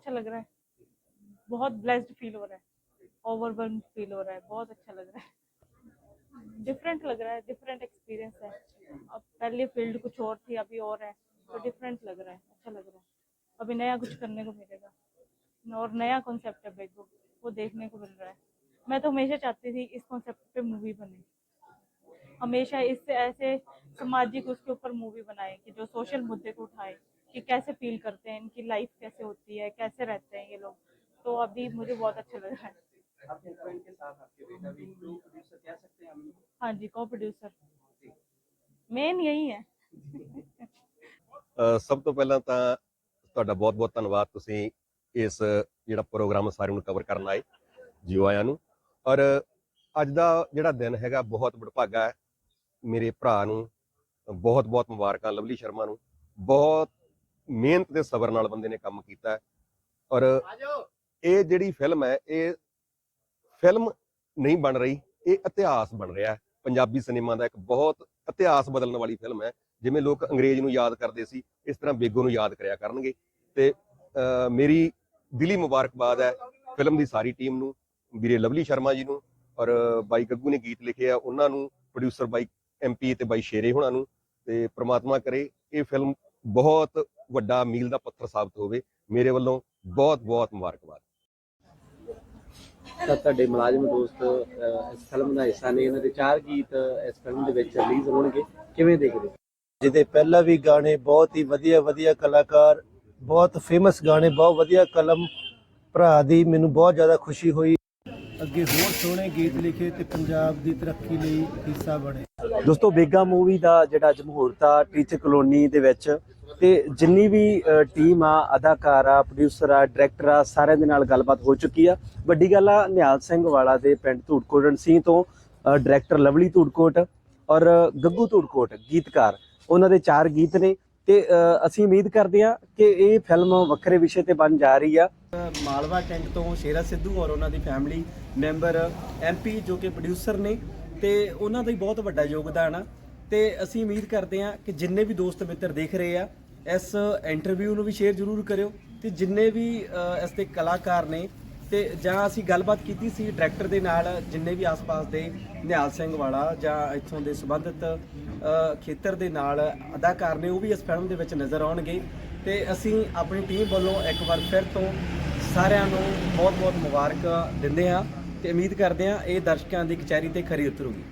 [SPEAKER 10] अच्छा लग रहा है। बहुत ब्लेस्ड फील हो रहा है। ओवरवेल्म फील हो रहा है। बहुत अच्छा लग रहा है। डिफरेंट लग रहा है। डिफरेंट एक्सपीरियंस है। अब पहले फ़ील्ड कुछ और थी, अभी और है। तो डिफरेंट लग रहा है। अच्छा लग रहा है। अभी नया कुछ करने को मिलेगा। और नया कॉन्सेप्ट है बेगो वो देखने को मिल रहा है। मैं तो हमेशा चाहती थी इस कॉन्सेप्ट पे मूवी बने। हमेशा इससे ऐसे सामाजिक उसके ऊपर मूवी बनाए कि जो सोशल मुद्दे को उठाए। कि कैसे फील करते हैं इनकी लाइफ कैसे होती है कैसे रहते हैं ये लोग तो अभी मुझे बहुत अच्छा लग रहा है
[SPEAKER 1] आपके फ्रेंड के साथ आपके बेटा भी तो प्रोड्यूसर कह सकते हैं हम
[SPEAKER 10] हाँ जी को प्रोड्यूसर मेन यही है
[SPEAKER 11] ਅ, ਸਭ ਤੋਂ ਪਹਿਲਾਂ ਤਾਂ ਤੁਹਾਡਾ ਬਹੁਤ-ਬਹੁਤ ਧੰਨਵਾਦ ਤੁਸੀਂ ਇਸ ਜਿਹੜਾ ਪ੍ਰੋਗਰਾਮ ਸਾਰਿਆਂ ਨੂੰ ਕਵਰ ਕਰਨ ਆਏ ਜਿਓ ਆਇਆਂ ਨੂੰ ਔਰ ਅੱਜ ਦਾ ਜਿਹੜਾ ਦਿਨ ਹੈਗਾ ਬਹੁਤ ਵਡਭਾਗਾ ਹੈ ਮੇਰੇ ਭਰਾ ਨੂੰ ਬਹੁਤ-ਬਹੁਤ ਮੁਬਾਰਕਾਂ ਲਵਲੀ ਸ਼ਰਮਾ ਨੂੰ ਬਹੁਤ ਮਿਹਨਤ ਤੇ ਸਬਰ ਨਾਲ ਬੰਦੇ ਨੇ ਕੰਮ ਕੀਤਾ ਔਰ ਇਹ ਜਿਹੜੀ ਫਿਲਮ ਹੈ ਇਹ ਫਿਲਮ ਨਹੀਂ ਬਣ ਰਹੀ ਇਹ ਇਤਿਹਾਸ ਬਣ ਰਿਹਾ ਹੈ। ਪੰਜਾਬੀ ਸਿਨੇਮਾ ਦਾ ਇੱਕ ਬਹੁਤ ਇਤਿਹਾਸ ਬਦਲਣ ਵਾਲੀ ਫਿਲਮ ਹੈ ਜਿਵੇਂ ਲੋਕ ਅੰਗਰੇਜ਼ ਨੂੰ ਯਾਦ ਕਰਦੇ ਸੀ ਇਸ ਤਰ੍ਹਾਂ ਬੇਗੋ ਨੂੰ ਯਾਦ ਕਰਿਆ ਕਰਨਗੇ। ਤੇ ਮੇਰੀ ਦਿਲੀ ਮੁਬਾਰਕਬਾਦ ਹੈ ਫਿਲਮ ਦੀ ਸਾਰੀ ਟੀਮ ਨੂੰ ਵੀਰੇ ਲਵਲੀ ਸ਼ਰਮਾ ਜੀ ਨੂੰ ਔਰ ਬਾਈ ਗੱਗੂ ਨੇ ਗੀਤ ਲਿਖੇ ਆ ਉਹਨਾਂ ਨੂੰ ਪ੍ਰੋਡਿਊਸਰ ਬਾਈ ਐਮਪੀ ਤੇ ਬਾਈ ਸ਼ੇਰੇ ਹੋਣਾ ਨੂੰ ਤੇ ਪ੍ਰਮਾਤਮਾ ਕਰੇ ਇਹ ਫਿਲਮ ਬਹੁਤ ਵੱਡਾ ਮੀਲ ਦਾ ਪੱਥਰ ਸਾਬਤ ਹੋਵੇ ਮੇਰੇ ਵੱਲੋਂ ਬਹੁਤ ਬਹੁਤ ਮੁਬਾਰਕਬਾਦ।
[SPEAKER 1] ਤਾਂ ਤੁਹਾਡੇ ਮੁਲਾਜ਼ਮ ਦੋਸਤ ਇਸ ਫਿਲਮ ਦਾ ਹਿੱਸਾ ਨੇ ਇਹਨਾਂ ਦੇ ਚਾਰ ਗੀਤ ਇਸ ਫਿਲਮ ਦੇ ਵਿੱਚ ਰਿਲੀਜ਼ ਹੋਣਗੇ। ਕਿਵੇਂ ਦੇਖਦੇ?
[SPEAKER 12] ਜਿਹਦੇ ਪਹਿਲਾਂ ਵੀ ਗਾਣੇ ਬਹੁਤ ਹੀ ਵਧੀਆ ਵਧੀਆ ਕਲਾਕਾਰ ਬਹੁਤ ਫੇਮਸ ਗਾਣੇ ਬਹੁਤ ਵਧੀਆ ਕਲਮ ਭਰਾ ਦੀ ਮੈਨੂੰ ਬਹੁਤ ਜ਼ਿਆਦਾ ਖੁਸ਼ੀ ਹੋਈ। ਅੱਗੇ ਹੋਰ ਸੋਹਣੇ ਗੀਤ ਲਿਖੇ ਤੇ ਪੰਜਾਬ ਦੀ ਤਰੱਕੀ ਲਈ ਹਿੱਸਾ ਬਣੇ।
[SPEAKER 1] ਦੋਸਤੋ ਬੇਗਾ ਮੂਵੀ ਦਾ ਜਿਹੜਾ ਅੱਜ ਮੁਹੂਰਤ ਆ ਟੀਚਰ ਕਲੋਨੀ ਦੇ ਵਿੱਚ ਤੇ ਜਿੰਨੀ ਵੀ ਟੀਮ ਆ, ਅਦਾਕਾਰ ਆ ਪ੍ਰੋਡਿਊਸਰ ਆ ਡਾਇਰੈਕਟਰ ਆ, ਸਾਰਿਆਂ ਦੇ ਨਾਲ ਗੱਲਬਾਤ ਹੋ ਚੁੱਕੀ ਆ। ਵੱਡੀ ਗੱਲ ਆ, ਨਿਹਾਲ ਸਿੰਘ ਵਾਲਾ ਦੇ ਪਿੰਡ ਧੂੜਕੋਟ ਸਿੰਘ ਤੋਂ ਡਾਇਰੈਕਟਰ ਲਵਲੀ ਧੂੜਕੋਟ ਔਰ ਗੱਗੂ ਧੂੜਕੋਟ, ਗੀਤਕਾਰ, ਉਹਨਾਂ ਦੇ ਚਾਰ ਗੀਤ ਨੇ। ਤੇ ਅਸੀਂ ਉਮੀਦ ਕਰਦੇ ਆ ਕਿ ਇਹ ਫਿਲਮ ਵੱਖਰੇ ਵਿਸ਼ੇ ਤੇ ਬਣ ਜਾ ਰਹੀ ਆ। ਮਾਲਵਾ ਕੈਂਟ ਤੋਂ ਸ਼ੇਰਾ ਸਿੱਧੂ ਔਰ ਉਹਨਾਂ ਦੀ ਫੈਮਿਲੀ ਮੈਂਬਰ ਐਮਪੀ ਜੋ ਕਿ ਪ੍ਰੋਡਿਊਸਰ ਨੇ ਤੇ ਉਹਨਾਂ ਦਾ ਹੀ ਬਹੁਤ ਵੱਡਾ ਯੋਗਦਾਨ ਆ। ਤੇ ਅਸੀਂ ਉਮੀਦ ਕਰਦੇ ਹਾਂ ਕਿ ਜਿੰਨੇ ਵੀ ਦੋਸਤ ਮਿੱਤਰ ਦੇਖ ਰਹੇ ਆ ਇਸ ਇੰਟਰਵਿਊ ਨੂੰ ਵੀ ਸ਼ੇਅਰ ਜ਼ਰੂਰ ਕਰਿਓ ਤੇ ਜਿੰਨੇ ਵੀ ਅ, ਇਸ ਦੇ ਕਲਾਕਾਰ ਨੇ ਤੇ ਜਾਂ ਅਸੀਂ ਗੱਲਬਾਤ ਕੀਤੀ ਸੀ ਡਾਇਰੈਕਟਰ ਦੇ ਨਾਲ ਜਿੰਨੇ ਵੀ ਆਸ-ਪਾਸ ਦੇ ਨਿਹਾਲ ਸਿੰਘ ਵਾਲਾ ਜਾਂ ਇੱਥੋਂ ਦੇ ਸੰਬੰਧਿਤ ਖੇਤਰ ਦੇ ਨਾਲ ਅਦਾਕਾਰ ਨੇ ਉਹ ਵੀ ਇਸ ਫਿਲਮ ਦੇ ਵਿੱਚ ਨਜ਼ਰ ਆਉਣਗੇ ਤੇ ਅਸੀਂ ਆਪਣੀ ਟੀਮ ਵੱਲੋਂ ਇੱਕ ਵਾਰ ਫਿਰ ਤੋਂ ਸਾਰਿਆਂ ਨੂੰ ਬਹੁਤ-ਬਹੁਤ ਮੁਬਾਰਕ ਦਿੰਦੇ ਹਾਂ ਤੇ ਉਮੀਦ ਕਰਦੇ ਹਾਂ ਇਹ ਦਰਸ਼ਕਾਂ ਦੀ ਕਚਹਿਰੀ ਤੇ ਖਰੀ ਉਤਰੂਗੀ।